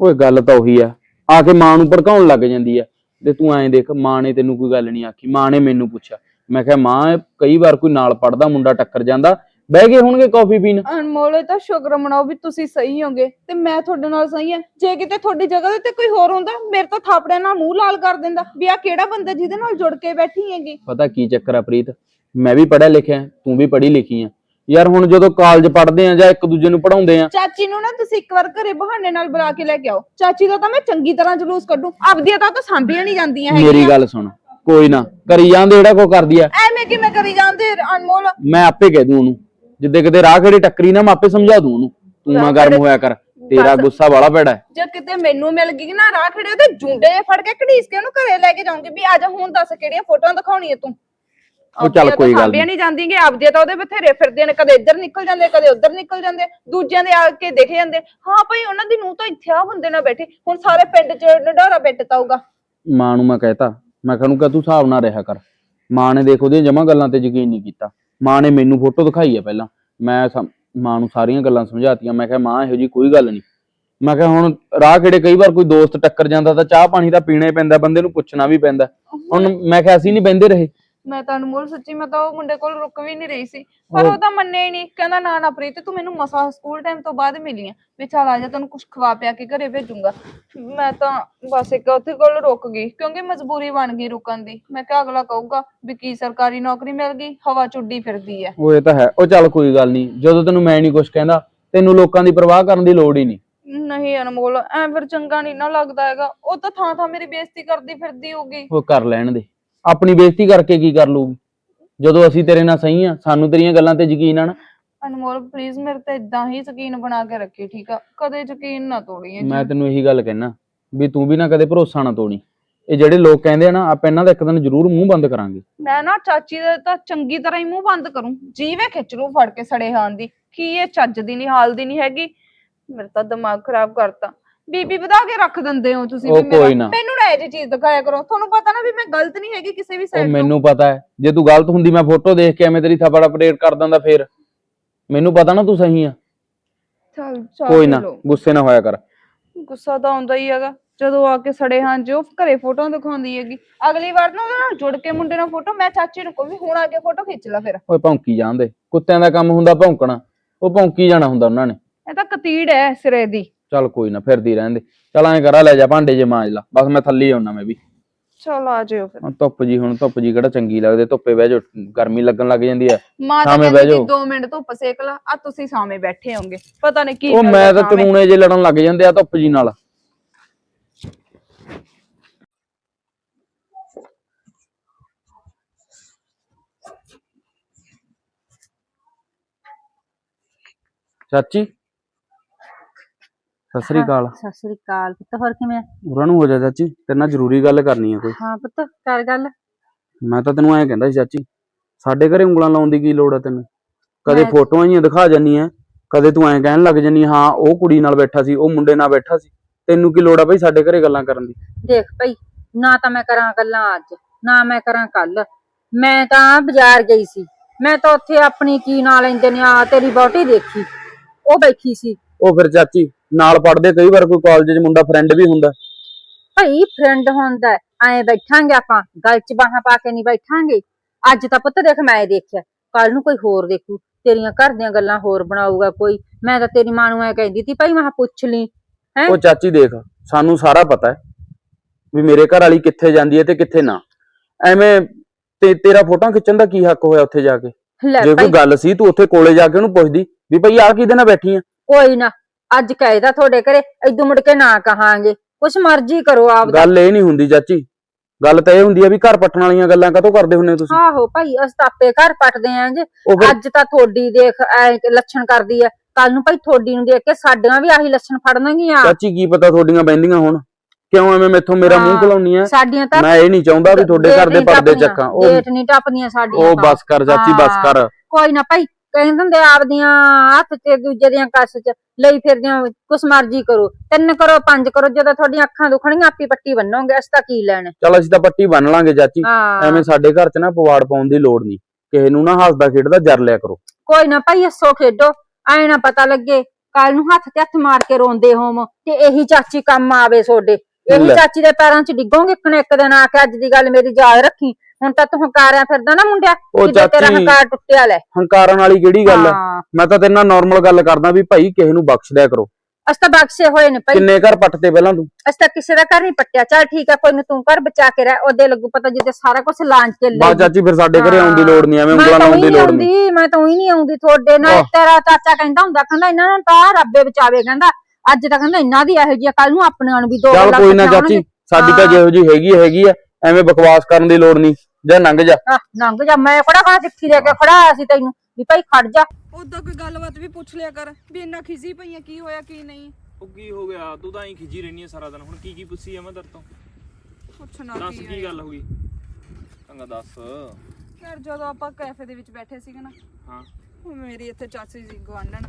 ਓਏ ਗੱਲ ਤਾਂ ਉਹੀ ਆ। ਆ ਕੇ ਮਾਂ ਨੂੰ ਭੜਕਾਉਣ ਲੱਗ ਜਾਂਦੀ ਆ। ਤੇ ਤੂੰ ਐਂ ਦੇਖ ਮਾਂ ਨੇ ਤੈਨੂੰ ਕੋਈ ਗੱਲ ਨਹੀਂ ਆਖੀ ਮਾਂ ਨੇ ਮੈਨੂੰ ਪੁੱਛਿਆ। ਮੈਂ ਕਿਹਾ ਮਾਂ ਕਈ ਵਾਰ ਕੋਈ ਨਾਲ ਪੜਦਾ ਮੁੰਡਾ ਟੱਕਰ ਜਾਂਦਾ ਬਹਿ ਗਏ ਹੋਣਗੇ ਕਾਫੀ ਪੀਣ। ਅਨਮੋਲ ਇਹ ਤਾਂ ਸ਼ੁਕਰ ਮਨਾਓ ਵੀ ਤੁਸੀਂ ਸਹੀ ਹੋਗੇ ਤੇ ਮੈਂ ਤੁਹਾਡੇ ਨਾਲ ਸਹੀ ਹਾਂ ਜੇ ਕਿਤੇ ਤੁਹਾਡੀ ਜਗ੍ਹਾ ਦੇ ਉੱਤੇ ਕੋਈ ਹੋਰ ਹੁੰਦਾ ਮੇਰੇ ਤਾਂ ਥਾਪੜਿਆਂ ਨਾਲ ਮੂੰਹ ਲਾਲ ਕਰ ਦਿੰਦਾ ਵੀ ਆ ਕਿਹੜਾ ਬੰਦਾ ਜਿਹਦੇ ਨਾਲ ਜੁੜ ਕੇ ਬੈਠੀ ਹੈਗੀ। ਪਤਾ ਕੀ ਚੱਕਰ ਆ ਪ੍ਰੀਤ? ਮੈਂ ਵੀ ਪੜਿਆ ਲਿਖਿਆ ਤੂੰ ਵੀ ਪੜ੍ਹੀ ਲਿਖੀ ਆ। ਯਾਰ ਹੁਣ ਜਦੋਂ ਕਾਲਜ ਪੜ੍ਹਦੇ ਆ ਜਾਂ ਇੱਕ ਦੂਜੇ ਨੂੰ ਪੜਾਉਂਦੇ ਆ। ਚਾਚੀ ਨੂੰ ਨਾ ਤੁਸੀਂ ਇੱਕ ਵਾਰ ਘਰੇ ਬਹਾਨੇ ਨਾਲ ਬੁਲਾ ਕੇ ਲੈ ਕੇ ਆਓ। ਚਾਚੀ ਦਾ ਤਾਂ ਮੈਂ ਚੰਗੀ ਤਰ੍ਹਾਂ ਜਲੂਸ ਕੱਢੂ। ਆਪਦੀਆਂ ਤਾਂ ਉਹ ਤਾਂ ਸਾਂਭੀਆਂ ਨਹੀਂ ਜਾਂਦੀਆਂ ਮੇਰੀ ਹੈਗੀਆਂ। ਗੱਲ ਸੁਣ ਕੋਈ ਨਾ ਕਰੀ ਜਾਂਦੇ ਜਿਹੜਾ ਕੋ ਕਰਦੀ ਆ। ਐਵੇਂ ਕਿਵੇਂ ਕਰੀ ਜਾਂਦੇ ਅਨਮੋਲ? ਮੈਂ ਆਪੇ ਕਹਿ ਦੂੰ ਉਹਨੂੰ। ਜਿੱਦੇ ਕਿਤੇ ਰਾਹ ਖੜੀ ਟੱਕਰੀ ਨਾ ਮੈਂ ਆਪੇ ਸਮਝਾ ਦੂੰ ਉਹਨੂੰ। ਤੂੰ ਨਾ ਰਾਹ ਗਰਮ ਹੋਇਆ ਕਰ ਤੇਰਾ ਬਸ। ਗੁੱਸਾ ਵਾਲਾ ਪੈੜਾ ਹੈ। ਜੇ ਕਿਤੇ ਮੈਨੂੰ ਮਿਲ ਗਈ ਨਾ ਰਾਹ ਖੜੇ ਉਹਦੇ ਜੁੰਡੇ ਜਿਹੇ ਫੜ ਕੇ ਘੜੀਸ ਕੇ ਉਹਨੂੰ ਘਰੇ ਲੈ ਕੇ ਜਾਊਂਗੀ ਵੀ ਆ ਜਾ ਹੁਣ ਦੱਸ ਕਿਹੜੀਆਂ ਫੋਟੋਆਂ ਦਿਖਾਉਣੀਆਂ ਤੂੰ। ਉਹ ਚੱਲ ਆਪਦੀਆਂ ਤਾਂ ਕੋਈ ਗੱਲ ਸਾਂਭੀਆਂ ਨਹੀਂ ਜਾਂਦੀਆਂ ਆਪਦੀਆਂ ਤਾਂ ਉਹਦੇ ਬਥੇਰੇ ਫਿਰਦੇ ਨੇ ਕਦੇ ਇੱਧਰ ਨਿਕਲ ਜਾਂਦੇ ਕਦੇ ਉੱਧਰ ਨਿਕਲ ਜਾਂਦੇ ਦੂਜਿਆਂ ਦੇ ਆ ਕੇ ਦਿਖ ਜਾਂਦੇ। ਹਾਂ ਭਾਈ ਉਹਨਾਂ ਦੀ ਨੂੰ ਤਾਂ ਇੱਥੇ ਆ ਬੰਦੇ ਨਾਲ ਬੈਠੀ ਹੁਣ ਸਾਰੇ ਪਿੰਡ 'ਚ ਨਡਾਰਾ ਪਿੱਟ ਤਾਊਗਾ ਮਾਂ ਨੂੰ ਮੈਂ ਕਹਿਤਾ ਮੈਂ ਕਿਹਾ ਨੂੰ ਕਿ ਤੂੰ ਹਿਸਾਬ ਨਾਲ ਰਿਹਾ ਕਰ। ਮਾਂ ਨੇ ਦੇਖ ਉਹਦੀਆਂ ਜਮਾ ਗੱਲਾਂ ਤੇ ਯਕੀਨ ਨਹੀਂ ਕੀਤਾ। ਮਾਂ ਨੇ ਮੈਨੂੰ ਫੋਟੋ ਦਿਖਾਈ ਆ ਪਹਿਲਾਂ। ਮੈਂ ਸਮ- ਮਾਂ ਨੂੰ ਸਾਰੀਆਂ ਗੱਲਾਂ ਸਮਝਾਤੀਆਂ। ਮੈਂ ਕਿਹਾ ਮਾਂ ਇਹੋ ਜੀ ਕੋਈ ਗੱਲ ਨਹੀਂ। ਮੈਂ ਕਿਹਾ ਹੁਣ ਰਾਹ ਕਿਹੜੇ? ਕਈ ਵਾਰ ਕੋਈ ਦੋਸਤ ਟੱਕਰ ਜਾਂਦਾ ਤਾਂ ਚਾਹ ਪਾਣੀ ਤਾਂ ਪੀਣਾ ਹੀ ਪੈਂਦਾ ਬੰਦੇ ਨੂੰ ਪੁੱਛਣਾ ਵੀ ਪੈਂਦਾ। ਹੁਣ ਮੈਂ ਕਿਹਾ ਅਸੀਂ ਨਹੀਂ ਬਹਿੰਦੇ ਰਹੇ। ਮੈਂ ਤਾਂ ਅਨਮੋਲ ਸੱਚੀ ਮੈਂ ਤਾਂ ਉਹ ਮੁੰਡੇ ਕੋਲ ਰੁਕ ਵੀ ਨਹੀਂ ਰਹੀ ਸੀ। ਪਰ ਉਹ ਤਾਂ ਮੰਨਿਆ ਹੀ ਨਹੀਂ। ਕਹਿੰਦਾ ਨਾ ਨਾ ਪ੍ਰੀਤ ਤੂੰ ਮੈਨੂੰ ਮਸਾ ਸਕੂਲ ਟਾਈਮ ਤੋਂ ਬਾਅਦ ਮਿਲੀ ਆ। ਵੀ ਚੱਲ ਆ ਜਾ ਤੈਨੂੰ ਕੁਝ ਖਵਾ ਪਿਆ ਕੇ ਘਰੇ ਭੇਜੂੰਗਾ। ਮੈਂ ਤਾਂ ਬਸ ਇੱਕ ਉੱਥੇ ਕੋਲ ਰੁਕ ਗਈ ਕਿਉਂਕਿ ਮਜਬੂਰੀ ਬਣ ਗਈ ਰੁਕਣ ਦੀ। ਮੈਂ ਕਿਹਾ ਅਗਲਾ ਕਹੂਗਾ ਵੀ ਕੀ ਸਰਕਾਰੀ ਨੌਕਰੀ ਮਿਲ ਗਈ? ਹਵਾ ਚੁੱਡੀ ਫਿਰਦੀ ਐ। ਉਹ ਇਹ ਤਾਂ ਹੈ। ਉਹ ਚੱਲ ਕੋਈ ਗੱਲ ਨਹੀਂ। ਜਦੋਂ ਤੈਨੂੰ ਮੈਂ ਨਹੀਂ ਕੁਝ ਕਹਿੰਦਾ ਤੈਨੂੰ ਲੋਕਾਂ ਦੀ ਪਰਵਾਹ ਕਰਨ ਦੀ ਲੋੜ ਹੀ ਨਹੀਂ। ਨਹੀਂ ਅਨਮੋਲ ਐ ਫਿਰ ਚੰਗਾ ਨਹੀਂ ਨਾ ਲੱਗਦਾ ਹੈਗਾ। ਉਹ ਤਾਂ ਥਾਂ ਥਾਂ ਮੇਰੀ ਬੇਇੱਜ਼ਤੀ ਕਰਦੀ ਫਿਰਦੀ ਹੋਗੀ ਉਹ ਕਰ ਲੈਣ ਦੇ। ਆਪਣੀ ਬੇਇੱਜ਼ਤੀ ਕਰਕੇ ਕੀ ਕਰ ਲੂਗੀ ਜਦੋਂ ਅਸੀਂ ਤੇਰੇ ਨਾਲ ਸਹੀ ਆ ਸਾਨੂੰ ਤੇਰੀਆਂ ਗੱਲਾਂ ਤੇ ਯਕੀਨ ਆ ਨਾ? ਅਨਮੋਲ ਪਲੀਜ਼ ਮੇਰੇ ਤੇ ਇਦਾਂ ਹੀ ਯਕੀਨ ਬਣਾ ਕੇ ਰੱਖੀ ਠੀਕ ਆ? ਕਦੇ ਯਕੀਨ ਨਾ ਤੋੜੀਏ ਮੈਂ ਤੈਨੂੰ ਇਹੀ ਗੱਲ ਕਹਿਣਾ ਵੀ ਤੂੰ ਵੀ ਨਾ ਕਦੇ ਭਰੋਸਾ ਨਾ ਤੋੜੀ। ਇਹ ਜਿਹੜੇ ਲੋਕ ਕਹਿੰਦੇ ਆ ਨਾ ਆਪਾਂ ਇਹਨਾਂ ਦਾ ਇੱਕ ਦਿਨ ਜ਼ਰੂਰ ਮੂੰਹ ਬੰਦ ਕਰਾਂਗੇ। ਮੈਂ ਨਾ ਚਾਚੀ ਦਾ ਤਾਂ ਚੰਗੀ ਤਰ੍ਹਾਂ ਹੀ ਮੂੰਹ ਬੰਦ ਕਰੂੰ। ਜੀਵੇ ਖਿੱਚ ਲੂ ਫੜ ਕੇ ਸੜੇ ਹਾਂ ਦੀ। ਕੀ ਇਹ ਚੱਜ ਦੀ ਨਹੀਂ ਹਾਲ ਦੀ ਨਹੀਂ ਹੈਗੀ? ਮੇਰਾ ਤਾਂ ਦਿਮਾਗ ਖਰਾਬ ਕਰਤਾ। ਬੀਬੀ ਵਧਾ ਕੇ ਰੱਖ ਦਿੰਦੇ ਹੋ ਤੁਸੀਂ ਉਹ ਵੀ ਮੇਰਾ। ਕੋਈ ਨਾ। ਮੈਨੂੰ ਨਾ ਇਹ ਜਿਹੀ ਚੀਜ਼ ਦਿਖਾਇਆ ਕਰੋ। ਤੁਹਾਨੂੰ ਪਤਾ ਨਾ ਵੀ ਮੈਂ ਗਲਤ ਨਹੀਂ ਹੈਗੀ ਕਿਸੇ ਵੀ ਉਹ ਸਾਈਡ ਤੋਂ। ਮੈਨੂੰ ਪਤਾ ਹੈ। ਜੇ ਤੂੰ ਗਲਤ ਹੁੰਦੀ ਮੈਂ ਫੋਟੋ ਦੇਖ ਕੇ ਐਵੇਂ ਤੇਰੀ ਥੱਪੜ ਅਪਡੇਟ ਕਰ ਦਿੰਦਾ ਫੇਰ। ਮੈਨੂੰ ਪਤਾ ਨਾ ਤੂੰ ਸਹੀ ਆ। ਚੱਲ ਚੱਲ ਕੋਈ ਨਾ ਲਓ। ਗੁੱਸੇ ਨਾ ਹੋਇਆ ਕਰ। ਗੁੱਸਾ ਤਾਂ ਆਉਂਦਾ ਹੀ ਹੈਗਾ। ਜਦੋਂ ਆ ਕੇ ਸੜੇ ਹਾਂ ਜੋ ਘਰੇ ਫੋਟੋਆਂ ਦਿਖਾਉਂਦੀ ਹੈਗੀ। ਅਗਲੀ ਵਾਰ ਨਾ ਉਹਦੇ ਨਾਲ ਜੁੜ ਕੇ ਮੁੰਡੇ ਨਾਲ ਫੋਟੋ ਮੈਂ ਚਾਚੀ ਨੂੰ ਕਹੂੰ ਵੀ ਹੁਣ ਆ ਕੇ ਫੋਟੋ ਖਿੱਚ ਲੈ ਫਿਰ। ਓਏ ਭੌਂਕੀ ਜਾਂਦੇ। ਕੁੱਤਿਆਂ ਦਾ ਕੰਮ ਹੁੰਦਾ ਭੌਂਕਣਾ। ਉਹ ਭੌਂਕੀ ਜਾਣਾ ਹੁੰਦਾ ਉਹਨਾਂ ਨੇ। ਇਹ ਤਾਂ ਕਤੀੜ ਹੈ ਸਿਰੇ ਦੀ। ਚੱਲ ਕੋਈ ਨਾ ਫਿਰਦੀ ਰਹਿੰਦੇ। ਚੱਲ ਐਂ ਕਰਾ ਲੈ ਜਾ ਭਾਂਡੇ ਜੇ ਮਾਂਜ ਲਾ। ਬਸ ਮੈਂ ਥੱਲੇ ਆਉਣਾ ਮੈਂ ਵੀ। ਚਲ ਆ ਜਿਓ ਫਿਰ। ਆਹ ਧੁੱਪ ਜੀ ਹੁਣ ਧੁੱਪ ਜੀ ਕਿਹੜਾ ਚੰਗੀ ਲੱਗਦੀ ਧੁੱਪੇ ਬਹਿ ਜਾਓ ਗਰਮੀ ਲੱਗਣ ਲੱਗ ਜਾਂਦੀ ਮਾਂ ਤਾਂ ਸਾਵੇਂ ਬਹਿ ਜਾਓ। 2 ਮਿੰਟ ਧੁੱਪ ਸੇਕ ਲਾ ਆ ਤੁਸੀਂ ਸਾਵੇਂ ਬੈਠੇ ਹੋਗੇ ਪਤਾ ਨਹੀਂ ਕੀ ਉਹ ਗੱਲ ਮੈਂ ਤਾਂ ਸਾਵੇਂ। ਚਰੂਣੇ ਜੇ ਲੜਨ ਲੱਗ ਜਾਂਦੇ ਆ ਧੁੱਪ ਜੀ ਨਾਲ। ਚਾਚੀ? ਸਤਿ ਸ੍ਰੀ ਅਕਾਲ। ਸਤਿ ਸ੍ਰੀ ਅਕਾਲ। ਪੁੱਤ ਹੋਰ ਕਿਵੇਂ ਉਹਨਾਂ ਨੂੰ ਹੋ ਜਾ ਚਾਚੀ ਤੇਰੇ ਨਾਲ ਜ਼ਰੂਰੀ ਗੱਲ ਕਰਨੀ ਆ ਕੋਈ। ਹਾਂ ਪੁੱਤ ਕਰ ਗੱਲ। ਮੈਂ ਤਾਂ ਤੈਨੂੰ ਐਂ ਕਹਿੰਦਾ ਸੀ ਚਾਚੀ ਸਾਡੇ ਘਰੇ ਉਂਗਲਾਂ ਲਾਉਣ ਦੀ ਕੀ ਲੋੜ ਆ ਤੈਨੂੰ? ਕਦੇ ਫੋਟੋਆਂ ਹੀ ਦਿਖਾ ਜਾਨੀ ਐ ਕਦੇ ਤੂੰ ਐਂ ਕਹਿਣ ਲੱਗ ਜਾਨੀ ਹਾਂ ਉਹ ਕੁੜੀ ਨਾਲ ਬੈਠਾ ਸੀ ਉਹ ਮੁੰਡੇ ਨਾਲ ਬੈਠਾ ਸੀ। ਤੈਨੂੰ ਕੀ ਲੋੜ ਆ ਬਈ ਸਾਡੇ ਘਰੇ ਗੱਲਾਂ ਕਰਨ ਦੀ? ਦੇਖ ਭਈ ਨਾ ਤਾਂ ਮੈਂ ਕਰਾਂ ਗੱਲਾਂ ਅੱਜ ਨਾ ਮੈਂ ਕਰਾਂ ਕੱਲ। ਮੈਂ ਤਾਂ ਬਾਜ਼ਾਰ ਗਈ ਸੀ। ਮੈਂ ਤਾਂ ਉੱਥੇ ਆਪਣੀ ਕੀ ਨਾਂ ਲੈਂਦੇ ਨੇ ਆ ਤੇਰੀ ਬੋਟੀ ਦੇਖੀ। ਉਹ ਬੈਠੀ ਸੀ। ਉਹ ਫਿਰ ਚਾਚੀ ਨਾਲ ਪੜਦੇ ਕਈ ਵਾਰ ਕੋਈ ਕਾਲਜ 'ਚ ਮੁੰਡਾ ਫਰੈਂਡ ਵੀ ਹੁੰਦਾ। ਭਈ ਫਰੈਂਡ ਹੁੰਦਾ ਐ ਬੈਠਾਂਗੇ ਆਪਾਂ ਗਲ 'ਚ ਬਾਹਾਂ ਪਾ ਕੇ ਨਹੀਂ ਬੈਠਾਂਗੇ। ਅੱਜ ਤਾਂ ਪੁੱਤ ਦੇਖ ਮੈਂ ਦੇਖਿਆ ਕੱਲ ਨੂੰ ਕੋਈ ਹੋਰ ਦੇਖੂ ਤੇਰੀਆਂ ਘਰ ਦੀਆਂ ਗੱਲਾਂ ਹੋਰ ਬਣਾਊਗਾ ਕੋਈ। ਮੈਂ ਤਾਂ ਤੇਰੀ ਮਾਂ ਨੂੰ ਐ ਕਹਿੰਦੀ ਤੀ ਭਾਈ ਮੈਂ ਪੁੱਛ ਲਈ ਹੈਂ? ਉਹ ਚਾਚੀ ਦੇਖ ਸਾਨੂੰ ਸਾਰਾ ਪਤਾ ਹੈ ਵੀ ਮੇਰੇ ਘਰ ਵਾਲੀ ਕਿੱਥੇ ਜਾਂਦੀ ਹੈ ਤੇ ਕਿੱਥੇ ਨਾ। ਐਵੇਂ ਤੇ ਤੇਰਾ ਫੋਟੋਆਂ ਖਿੱਚਣ ਦਾ ਕੀ ਹੱਕ ਹੋਇਆ ਉੱਥੇ ਜਾ ਕੇ? ਲੈ ਜੇ ਭਾਈ। ਕੋਈ ਗੱਲ ਸੀ ਤੂੰ ਉੱਥੇ ਕੋਲੇ ਜਾ ਕੇ ਉਹਨੂੰ ਪੁੱਛਦੀ ਵੀ ਭਈ ਆਹ ਕਿਹਦੇ ਨਾਲ ਬੈਠੀ ਆ? ਕੋਈ ਨਾ ਅੱਜ ਕਹਿਦਾ ਤੁਹਾਡੇ ਘਰੇ ਇਦੋਂ ਮੁੜ ਕੇ ਨਾ ਕਹਾਂਗੇ। ਕੁਛ ਮਰਜ਼ੀ ਕਰੋ ਆਪਦਾ। ਗੱਲ ਇਹ ਨਹੀਂ ਹੁੰਦੀ ਚਾਚੀ। ਗੱਲ ਤਾਂ ਇਹ ਹੁੰਦੀ ਆ ਵੀ ਘਰ ਪੱਟਣ ਵਾਲੀਆਂ ਗੱਲਾਂ ਕਾਹਤੋਂ ਕਰਦੇ ਹੁੰਨੇ ਤੁਸੀਂ? ਆਹੋ ਭਾਈ ਅਸੀਂ ਤਾਂ ਆਪੇ ਘਰ ਪੱਟਦੇ ਉਹ ਫਿਰ ਅੱਜ ਤਾਂ ਥੋੜੀ ਦੇਖ ਐ ਲੱਛਣ ਕਰਦੀ ਐ ਕੱਲ ਨੂੰ ਭਾਈ ਥੋੜੀ ਨੂੰ ਦੇਖ ਕੇ ਸਾਡੀਆਂ ਵੀ ਆਹੀ ਲੱਛਣ ਫੜਨਗੀਆਂ। ਚਾਚੀ ਕੀ ਪਤਾ ਤੁਹਾਡੀਆਂ ਬਹਿੰਦੀਆਂ ਹੁਣ? ਕਿਉਂ ਐਵੇਂ ਮੈਥੋਂ ਮੇਰਾ ਮੂੰਹ ਹਾਂ। ਖਲਾਉਣੀ ਆ ਸਾਡੀਆਂ ਤਾਂ ਮੈਂ ਇਹ ਨਹੀਂ ਚਾਹੁੰਦਾ ਵੀ ਤੁਹਾਡੇ ਘਰ ਦੇ ਪਰਦੇ ਚੱਕਾਂ। ਉਹ ਗੇਟ ਨਹੀਂ ਟੱਪਦੀਆਂ ਸਾਡੀਆਂ ਉਹ ਤਾਂ। ਬਸ ਕਰ ਚਾਚੀ ਬਸ ਹਾਂ। ਕਰ। ਕੋਈ ਨਾ ਭਾਈ ਕਹਿੰਦੇ ਹੁੰਦੇ ਆਪਦੀਆਂ ਹੱਥ ਤੇ ਦੂਜੇ ਦੀਆਂ ਕੱਸ ਚ ਲਈ ਫਿਰਦੀਆਂ ਕੁਛ ਮਰਜ਼ੀ ਕਰੋ। ਤਿੰਨ ਕਰੋ ਪੰਜ ਕਰੋ ਜਦੋਂ ਤੁਹਾਡੀਆਂ ਅੱਖਾਂ ਦੁਖਣਗੀਆਂ ਆਪੀ ਪੱਟੀ ਬੰਨੋਗੇ ਅਸੀਂ ਤਾਂ ਕੀ ਲੈਣਾ? ਚਲ ਅਸੀਂ ਤਾਂ ਪੱਟੀ ਬੰਨ ਲਾਂਗੇ ਚਾਚੀ। ਹਾਂ। ਐਵੇਂ ਸਾਡੇ ਘਰ 'ਚ ਨਾ ਪਵਾੜ ਪਾਉਣ ਦੀ ਲੋੜ ਨਹੀਂ। ਕਿਸੇ ਨੂੰ ਨਾ ਹੱਸਦਾ ਖੇਡਦਾ ਜਰ ਲਿਆ ਕਰੋ। ਕੋਈ ਨਾ ਭਾਈ ਹੱਸੋ ਖੇਡੋ। ਐ ਨਾ ਪਤਾ ਲੱਗੇ ਕੱਲ ਨੂੰ ਹੱਥ ਤੇ ਹੱਥ ਮਾਰ ਕੇ ਰੋਂਦੇ ਹੋਮ ਤੇ ਇਹੀ ਚਾਚੀ ਕੰਮ ਆਵੇ ਤੁਹਾਡੇ। ਇਹੀ ਲੈ। ਚਾਚੀ ਦੇ ਪੈਰਾਂ 'ਚ ਡਿੱਗੋਗੇ ਇੱਕ ਨਾ ਇੱਕ ਦਿਨ ਆ ਕੇ ਅੱਜ ਦੀ ਗੱਲ ਮੇਰੀ ਯਾਦ ਰੱਖੀ। ਹੁਣ ਤਾਂ ਤੂੰ ਹੰਕਾਰਿਆ ਫਿਰਦਾ ਨਾ ਮੁੰਡਿਆ ਉਹ ਤੇਰਾ ਚਾਚੀ ਹੰਕਾਰ ਟੁੱਟਿਆ ਲੈ। ਹੰਕਾਰਨ ਵਾਲੀ ਕਿਹੜੀ ਗੱਲ ਹੈ ਹਾਂ। ਮੈਂ ਤਾਂ ਤੇਰੇ ਨਾਲ ਨਾਰਮਲ ਗੱਲ ਕਰਦਾ ਵੀ ਭਾਈ ਕਿਸੇ ਨੂੰ ਬਖਸ਼ ਦਿਆ ਕਰੋ। ਅਸੀਂ ਤਾਂ ਬਖਸ਼ੇ ਹੋਏ ਨੇ ਭਾਈ। ਕਿੰਨੇ ਘਰ ਪੱਟਦੇ ਪਹਿਲਾਂ ਤੂੰ? ਅਸੀਂ ਤਾਂ ਕਿਸੇ ਦਾ ਘਰ ਨਹੀਂ ਪੱਟਿਆ। ਚੱਲ ਠੀਕ ਆ ਕੋਈ ਨਾ ਤੂੰ ਘਰ ਬਚਾ ਕੇ ਰਹਿ। ਉਹਦੇ ਲੱਗੂ ਪਤਾ ਜਿੱਦੇ ਸਾਰਾ ਕੁਝ ਲਾਂਚ ਚੱਲੇ ਬਾ ਚਾਚੀ ਫਿਰ ਸਾਡੇ ਘਰੇ ਆਉਣ ਦੀ ਲੋੜ ਨਹੀਂ ਐਵੇਂ ਉਂਗਲਾਂ ਲਾਉਣ ਦੀ ਲੋੜ ਨਹੀਂ। ਮੈਂ ਤਾਂ ਉਹੀ ਨਹੀਂ ਆਉਂਦੀ ਤੁਹਾਡੇ ਨਾਲ। ਆਹ। ਤੇਰਾ ਚਾਚਾ ਕਹਿੰਦਾ ਹੁੰਦਾ ਕਹਿੰਦਾ ਇਹਨਾਂ ਨੂੰ ਤਾਂ ਰੱਬੇ ਬਚਾਵੇ ਕਹਿੰਦਾ। ਅੱਜ ਤਾਂ ਕਹਿੰਦਾ ਇਹਨਾਂ ਦੀ ਇਹੋ ਜਿਹੀ ਕੱਲ ਨੂੰ ਆਪਣਿਆਂ ਨੂੰ ਵੀ ਦੋ ਚੱਲ ਗੱਲਾਂ ਕੋਈ ਨਾ ਇਕੱਠੀਆਂ ਚਾਚੀ। ਸਾਡੀ ਤਾਂ ਹਾਂ। ਜਿਹੋ ਜੀ ਹੈਗੀ ਹੈਗੀ ਆ। ਐਵੇਂ ਬਕਵਾਸ ਕਰਨ ਦੀ ਲੋੜ ਨਹੀਂ। ਜਾਂ ਲੰਘ ਜਾ। ਆਹ, ਲੰਘ ਜਾ ਮੈਂ ਕਿਹੜਾ ਕਹਾ ਚਿੱਠੀ ਦੇ ਕੇ ਖੜਾਇਆ ਸੀ ਤੈਨੂੰ ਵੀ ਭਾਈ ਖੜ ਜਾ। ਉਦਾਂ ਕੋਈ ਗੱਲਬਾਤ ਵੀ ਪੁੱਛ ਲਿਆ ਕਰ ਵੀ ਇੰਨਾ ਖਿਜੀ ਪਈਆਂ ਕੀ ਹੋਇਆ ਕੀ ਨਹੀਂ। ਉਹ ਕੀ ਹੋ ਗਿਆ? ਤੂੰ ਤਾਂ ਐਂ ਖਿਜੀ ਰਹਿਨੀ ਆ ਸਾਰਾ ਦਿਨ। ਹੁਣ ਕੀ ਕੀ ਪੁੱਛੀ ਆ ਮੈਂ ਤੇਰੇ ਤੋਂ? ਪੁੱਛਣਾ ਦੱਸ ਕੀ ਕੀ ਗੱਲ ਹੋ ਗਈ? ਚੰਗਾ ਦੱਸ। ਯਾਰ ਜਦੋਂ ਆਪਾਂ ਕੈਫੇ ਦੇ ਵਿੱਚ ਬੈਠੇ ਸੀਗੇ ਨਾ ਹਾਂ। ਉਹ ਮੇਰੀ ਇੱਥੇ ਚਾਚੀ ਜੀ ਗਵਾਂਢਣ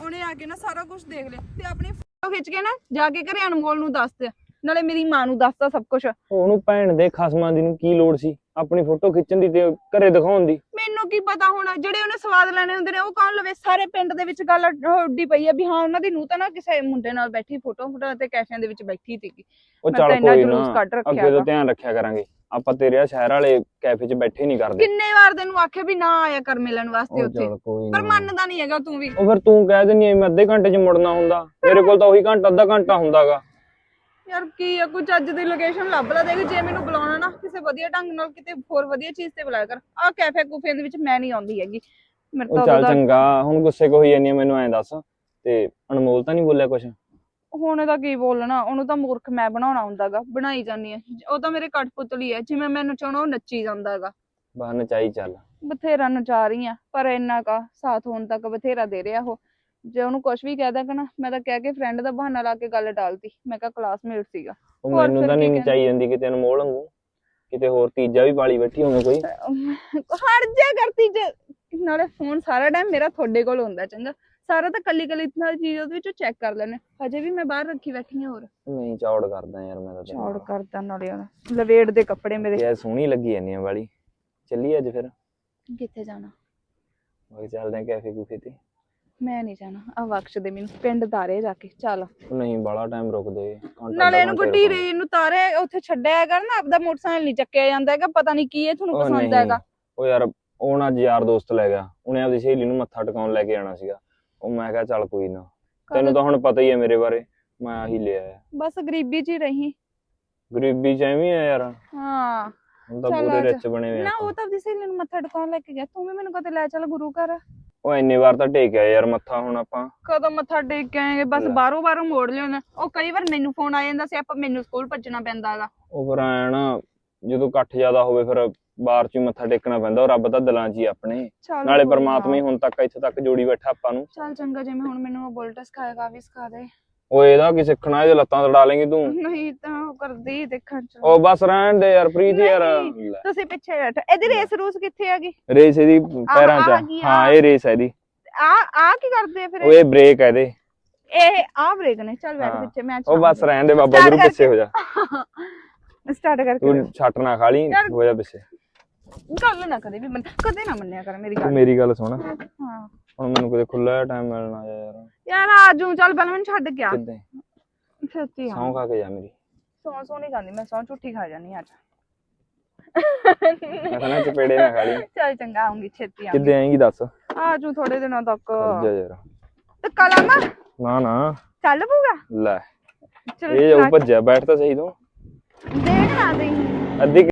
ਉਹਨੇ ਆ ਕੇ ਨਾ ਸਾਰਾ ਕੁਝ ਦੇਖ ਲਿਆ ਤੇ ਆਪਣੀ ਫੋਟੋ ਖਿੱਚ ਕੇ ਨਾ ਜਾ ਕੇ ਘਰੇ ਅਨਮੋਲ ਨੂੰ ਦੱਸ ਦਿਆ। ਨਾਲੇ ਮੇਰੀ ਮਾਂ ਨੂੰ ਦੱਸਤਾ ਸਭ ਕੁਝ ਉਹਨੂੰ ਭੈਣ ਦੇ ਖਸਮਾਂ ਦੀ ਨੂੰ ਕੀ ਲੋੜ ਸੀ? ਆਪਣੀ ਫੋਟੋ ਖਿੱਚਣ ਦੀ ਤੇ ਘਰੇ ਦਿਖਾਉਣ ਦੀ। ਮੈਨੂੰ ਕੀ ਪਤਾ ਹੁਣ ਜਿਹੜੇ ਉਹਨੇ ਸਵਾਦ ਲੈਣੇ ਹੁੰਦੇ ਨੇ ਉਹ ਕੌਣ ਲਵੇ? ਸਾਰੇ ਪਿੰਡ ਦੇ ਵਿੱਚ ਗੱਲ ਉੱਡੀ ਪਈ ਆ ਵੀ ਹਾਂ ਉਹਨਾਂ ਦੀ ਨੂੰ ਤਾਂ ਨਾ ਕਿਸੇ ਮੁੰਡੇ ਨਾਲ ਬੈਠੀ ਫੋਟੋ ਫੋਟੋ ਤੇ ਕੈਫਿਆਂ ਦੇ ਵਿੱਚ ਬੈਠੀ ਸੀਗੀ। ਉਹ ਚੱਲ ਕੋਈ ਨਾ ਅੱਗੇ ਤੋਂ। ਧਿਆਨ ਰੱਖਿਆ ਕਰਾਂਗੇ। ਆਪਾਂ ਤੇਰੇ ਆ ਸ਼ਹਿਰ ਵਾਲੇ ਕੈਫੇ 'ਚ ਬੈਠੇ ਨਹੀਂ ਕਰਦੇ। ਕਿੰਨੇ ਵਾਰ ਤੈਨੂੰ ਆਖਿਆ ਵੀ ਨਾ ਆਇਆ ਕਰ ਮਿਲਣ ਵਾਸਤੇ ਉੱਥੇ? ਪਰ ਮੰਨਦਾ ਨਹੀਂ ਹੈਗਾ ਤੂੰ ਵੀ। ਉਹ ਫਿਰ ਤੂੰ ਕਹਿ ਦਿੰਨੀ ਐ ਮੈਂ ਅੱਧੇ ਘੰਟੇ 'ਚ ਮੁੜਨਾ ਹੁੰਦਾ। ਮੇਰੇ ਕੋਲ ਤਾਂ ਉਹੀ ਘੰਟਾ ਅੱਧਾ ਘੰਟਾ ਹੁੰਦਾਗਾ। ਯਾਰ ਕੀ ਆ ਕੁਝ ਅੱਜ ਦੀ ਲੋਕੇਸ਼ਨ ਲੱਭ ਲਾ ਦੇਖ ਜੇ ਮੈਨੂੰ ਬੁਲਾਉਣਾ ਨਾ ਕਿਸੇ ਵਧੀਆ ਢੰਗ ਨਾਲ ਕਿਤੇ ਹੋਰ ਵਧੀਆ ਚੀਜ਼ ਤੇ ਬੁਲਾਇਆ ਕਰ। ਆ ਕੈਫੇ ਕੂਫੇ ਦੇ ਵਿੱਚ ਮੈਂ ਨਹੀਂ ਆਉਂਦੀ ਹੈਗੀ। ਮੇਰੇ ਉਹ ਤਾਂ ਚੱਲ ਉਹਦਾ ਚੰਗਾ ਹੁਣ ਗੁੱਸੇ ਕੋ ਹੋਈ ਜਾਂਦੀ ਆ ਮੈਨੂੰ ਐਂ ਦੱਸ। ਤੇ ਅਨਮੋਲ ਤਾਂ ਨਹੀਂ ਬੋਲਿਆ ਕੁਛ? ਹੁਣ ਇਹਦਾ ਕੀ ਬੋਲਣਾ ਉਹਨੂੰ ਤਾਂ ਮੂਰਖ ਮੈਂ ਬਣਾਉਣਾ ਹੁੰਦਾਗਾ ਬਣਾਈ ਜਾਂਦੀ ਹੈ ਉਹ ਤਾਂ ਮੇਰੇ ਕਠਪੁਤਲੀ ਹੈ ਜਿਵੇਂ ਮੈਨੂੰ ਚਾਹਣਾ ਉਹ ਨੱਚੀ ਜਾਂਦਾਗਾ ਬਹਾਨੇ ਚਾਈ ਚੱਲ। ਬਥੇਰਾ ਨਚਾ ਰਹੀ ਆ ਪਰ ਇੰਨਾ ਕਾ ਸਾਥ ਹੋਣ ਤੱਕ ਬਥੇਰਾ ਦੇ ਰਿਹਾ ਉਹ। ਜੇ ਉਹਨੂੰ ਕੁਝ ਵੀ ਕਹਿ ਦਾਂ ਨਾ ਮੈਂ ਤਾਂ ਕਹਿ ਕੇ ਫਰੈਂਡ ਦਾ ਬਹਾਨਾ ਲਾ ਕੇ ਗੱਲ ਟਾਲਤੀ ਮੈਂ ਕਿਹਾ ਕਲਾਸਮੇਟ ਸੀਗਾ। ਉਹ ਹੋਰ ਮੈਨੂੰ ਫਿਰ ਤਾਂ ਕੀ ਨਹੀਂ ਕਹਿੰਦੇ? ਚਾਈ ਜਾਂਦੀ ਕਿਤੇ ਅਨਮੋਲ ਵਾਂਗੂ। ਕਿਤੇ ਹੋਰ ਤੀਜਾ ਵੀ ਪਾਲੀ ਬੈਠੀ ਹੋਵੇ ਕੋਈ। ਹਟ ਜਾ ਕਰਤੀ ਜੇ ਨਾਲੇ ਫੋਨ ਸਾਰਾ ਟਾਈਮ ਮੇਰਾ ਤੁਹਾਡੇ ਕੋਲ ਹੁੰਦਾ ਚੰਗਾ। ਸਾਰਾ ਤਾਂ ਕੱਲੀ ਕੱਲੀ ਇਤਨਾ ਚੀਜ਼ ਉਹਦੇ ਵਿੱਚੋਂ ਚੈੱਕ ਕਰ ਲੈਣੇ ਹਜੇ ਵੀ ਮੈਂ ਬਾਹਰ ਰੱਖੀ ਬੈਠੀ ਹਾਂ ਹੋਰ। ਨਹੀਂ ਚੌੜ ਕਰਦਾ ਯਾਰ ਮੈਂ ਤਾਂ ਤੇਰੇ ਚੌੜ ਨਾਲ। ਕਰਦਾ ਨਾਲੇ ਉਹਦਾ ਲਵੇੜ ਦੇ ਕੱਪੜੇ ਮੇਰੇ। ਯਾਰ ਸੋਹਣੀ ਲੱਗੀ ਜਾਂਦੀ ਆ ਵਾਲੀ। ਚੱਲੀ ਅੱਜ ਫਿਰ। ਕਿੱਥੇ ਜਾਣਾ? ਬਾਕੀ ਚੱਲਦੇ ਆ ਕੈਫੇ ਕੂਫੇ ਤੇ। ਮੈਂ ਨਹੀਂ ਜਾਣਾ। ਆ ਬਖਸ਼ ਦੇ ਮੈਨੂੰ ਪਿੰਡ ਤਾਰੇ ਜਾ ਕੇ ਚੱਲ। ਨਹੀਂ ਬਾਲਾ ਟਾਈਮ ਰੁਕਦੇ। ਘੰਟਾ ਨਾਲੇ ਇਹਨੂੰ ਗੱਡੀ। ਰੇ ਨੂੰ ਤਾਰੇ ਉੱਥੇ ਛੱਡਿਆ ਕਰ ਨਾ ਆਪਦਾ ਮੋਟਰਸਾਈਕਲ ਨਹੀਂ ਚੱਕਿਆ ਜਾਂਦਾ ਹੈਗਾ ਪਤਾ ਨਹੀਂ ਕੀ ਇਹ ਤੁਹਾਨੂੰ ਪਸੰਦ ਹੈਗਾ। ਉਹ ਯਾਰ ਉਹ ਨਾ ਯਾਰ ਦੋਸਤ ਲੈ ਗਿਆ। ਉਹਨੇ ਆਪਦੀ ਸਹੇਲੀ ਨੂੰ ਮੱਥਾ ਟਿਕਾਉਣ ਲੈ ਕੇ ਆਣਾ ਸੀਗਾ। ਉਹ ਮੈਂ ਕਿਹਾ ਚੱਲ ਕੋਈ ਨਾ। ਤੈਨੂੰ ਤਾਂ ਹੁਣ ਪਤਾ ਹੀ ਹੈ ਮੇਰੇ ਬਾਰੇ। ਮੈਂ ਆਹੀ ਲਿਆ ਆ ਬਸ ਗਰੀਬੀ 'ਚ ਹੀ ਰਹੀ। ਗਰੀਬੀ ਚ ਐਵੇਂ ਆ ਯਾਰ। ਹਾਂ। ਹੁਣ ਤਾਂ ਚੱਲ ਪੂਰੇ ਆ ਜਾ। ਰਿਚ ਬਣੇ ਹੋਏ ਨਾ ਉਹ ਤਾਂ ਆਪਣੀ ਸਹੇਲੀ ਨੂੰ ਮੱਥਾ ਟਿਕਾਉਣ ਲੈ ਕੇ ਗਿਆ। ਤੂੰ ਵੀ ਮੈਨੂੰ ਕਦੇ ਲੈ ਚੱਲ ਗੁਰੂ ਘਰ। ਉਹ ਇੰਨੀ ਵਾਰ ਤਾਂ ਟੇਕਿਆ ਯਾਰ ਮੱਥਾ ਹੁਣ ਆਪਾਂ। ਕਦੋਂ ਮੱਥਾ ਟੇਕ ਕੇ ਆਏਗੇ? ਬਸ ਲੈ। ਬਾਹਰੋਂ ਬਾਹਰੋਂ ਮੋੜ ਲਿਆਉਂਦਾ ਉਹ ਕਈ ਵਾਰ ਮੈਨੂੰ ਫੋਨ ਆ ਜਾਂਦਾ ਸੀ ਆਪਾਂ ਮੈਨੂੰ ਸਕੂਲ ਭੱਜਣਾ ਪੈਂਦਾ ਹੈਗਾ। ਉਹ ਫਿਰ ਐਂ ਨਾ ਜਦੋਂ ਇਕੱਠ ਜ਼ਿਆਦਾ ਹੋਵੇ ਫਿਰ ਬਾਹਰ ਚ ਹੀ ਮੱਥਾ ਟੇਕਣਾ ਪੈਂਦਾ ਉਹ ਰੱਬ ਤਾਂ ਦਿਲਾਂ 'ਚ ਹੀ ਆ ਆਪਣੇ। ਚੱਲ ਨਾਲੇ ਕੋਈ ਪਰਮਾਤਮਾ ਹੀ ਨਾ। ਹੁਣ ਤੱਕ ਇੱਥੇ ਤੱਕ ਜੋੜੀ ਬੈਠਾ ਆਪਾਂ ਨੂੰ। ਚੱਲ ਚੰਗਾ ਜਿਵੇਂ ਹੁਣ ਮੈਨੂੰ ਉਹ ਬੁਲਟ ਸਿਖਾਏਗਾ ਵੀ ਸਿਖਾ ਦੇ। ਉਹ ਇਹਦਾ ਕੀ ਸਿੱਖਣਾ ਇਹ ਲੱਤਾਂ ਤੜਾ ਲੇਂਗੀ ਤੂੰ। ਨਹੀਂ ਤਾਂ ਉਹ ਕਰਦੀ ਦੇਖਣ ਚ। ਉਹ ਬਸ ਰਹਿਣ ਦੇ ਯਾਰ ਪ੍ਰੀਤ ਯਾਰ ਨਹੀਂ। ਲੈ, ਤੁਸੀਂ ਪਿੱਛੇ ਬੈਠੋ ਇਹਦੀ ਰੇਸ ਰੂਸ ਕਿੱਥੇ ਹੈਗੀ ਰੇਸ ਇਹਦੀ ਪੈਰਾਂ 'ਚ ਆ। ਆ। ਗਈ, ਹਾਂ। ਇਹ ਰੇਸ ਹੈ ਇਹਦੀ। ਆ ਆ ਕੀ ਕਰਦੇ ਆ ਫਿਰ ਉਹ ਇਹ ਬ੍ਰੇਕ ਹੈ ਇਹਦੇ। ਇਹ ਆ ਬ੍ਰੇਕ ਨੇ। ਚੱਲ ਬੈਠ ਹਾਂ। ਪਿੱਛੇ ਮੈਂ ਉਹ ਬਸ ਰਹਿਣ ਦੇ ਬਾਬਾ ਗੁਰੂ ਪਿੱਛੇ ਹੋ ਜਾ। ਸਟਾਰਟ ਕਰਕੇ। ਤੂੰ ਛੱਟ ਨਾ ਖਾ ਲਈ ਯਾਰ- ਹੋ ਜਾ ਪਿੱਛੇ। ਗੱਲ ਨਾ ਕਦੇ ਵੀ ਮੰਨ ਕਦੇ ਨਾ ਮੰਨਿਆ ਕਰ ਮੇਰੀ ਤੂੰ ਗੱਲ। ਮੇਰੀ ਗੱਲ ਸੁਣ। ਹਾਂ। ਹੁਣ ਮੈਨੂੰ ਕਿਤੇ ਖੁੱਲਾ ਟਾਈਮ ਮਿਲਣਾ ਯਾਰ। ਯਾਰ ਆਜੂ ਚੱਲ ਪਹਿਲਾਂ ਮੈਨੂੰ ਛੱਡ ਗਿਆ ਕਿੱਦਾਂ? ਛੇਤੀ ਆ। ਸੌਂ ਖਾ ਕੇ ਜਾ ਮੇਰੀ। ਸੌ ਸੌ ਨਹੀਂ ਖਾਂਦੀ ਮੈਂ ਸੌ ਝੂਠੀ ਖਾ ਜਾਨੀ ਅੱਜ। ਮੈਂ ਕਹਿੰਦਾ ਚਪੇੜੇ ਨਾ ਖਾ ਲਈ। ਚੱਲ ਚੰਗਾ ਆਉਂਗੀ ਛੇਤੀ ਆਉਂਗੀ। ਕਿੱਦੇ ਆਏਂਗੀ ਦੱਸ? ਆਜੂ ਥੋੜੇ ਦਿਨਾਂ ਤੱਕ। ਕਰ ਜਾ ਯਾਰ। ਤੇ ਕਲਾ ਨਾ। ਨਾ ਨਾ। ਚੱਲ ਪੂਗਾ ਲੈ। ਚਲ ਇਹ ਜਾਊ ਭੱਜਿਆ ਬੈਠ ਤਾਂ ਸਹੀ ਤੂੰ। ਦੇਖ ਨਾ ਦੇ ਅੱਧੀ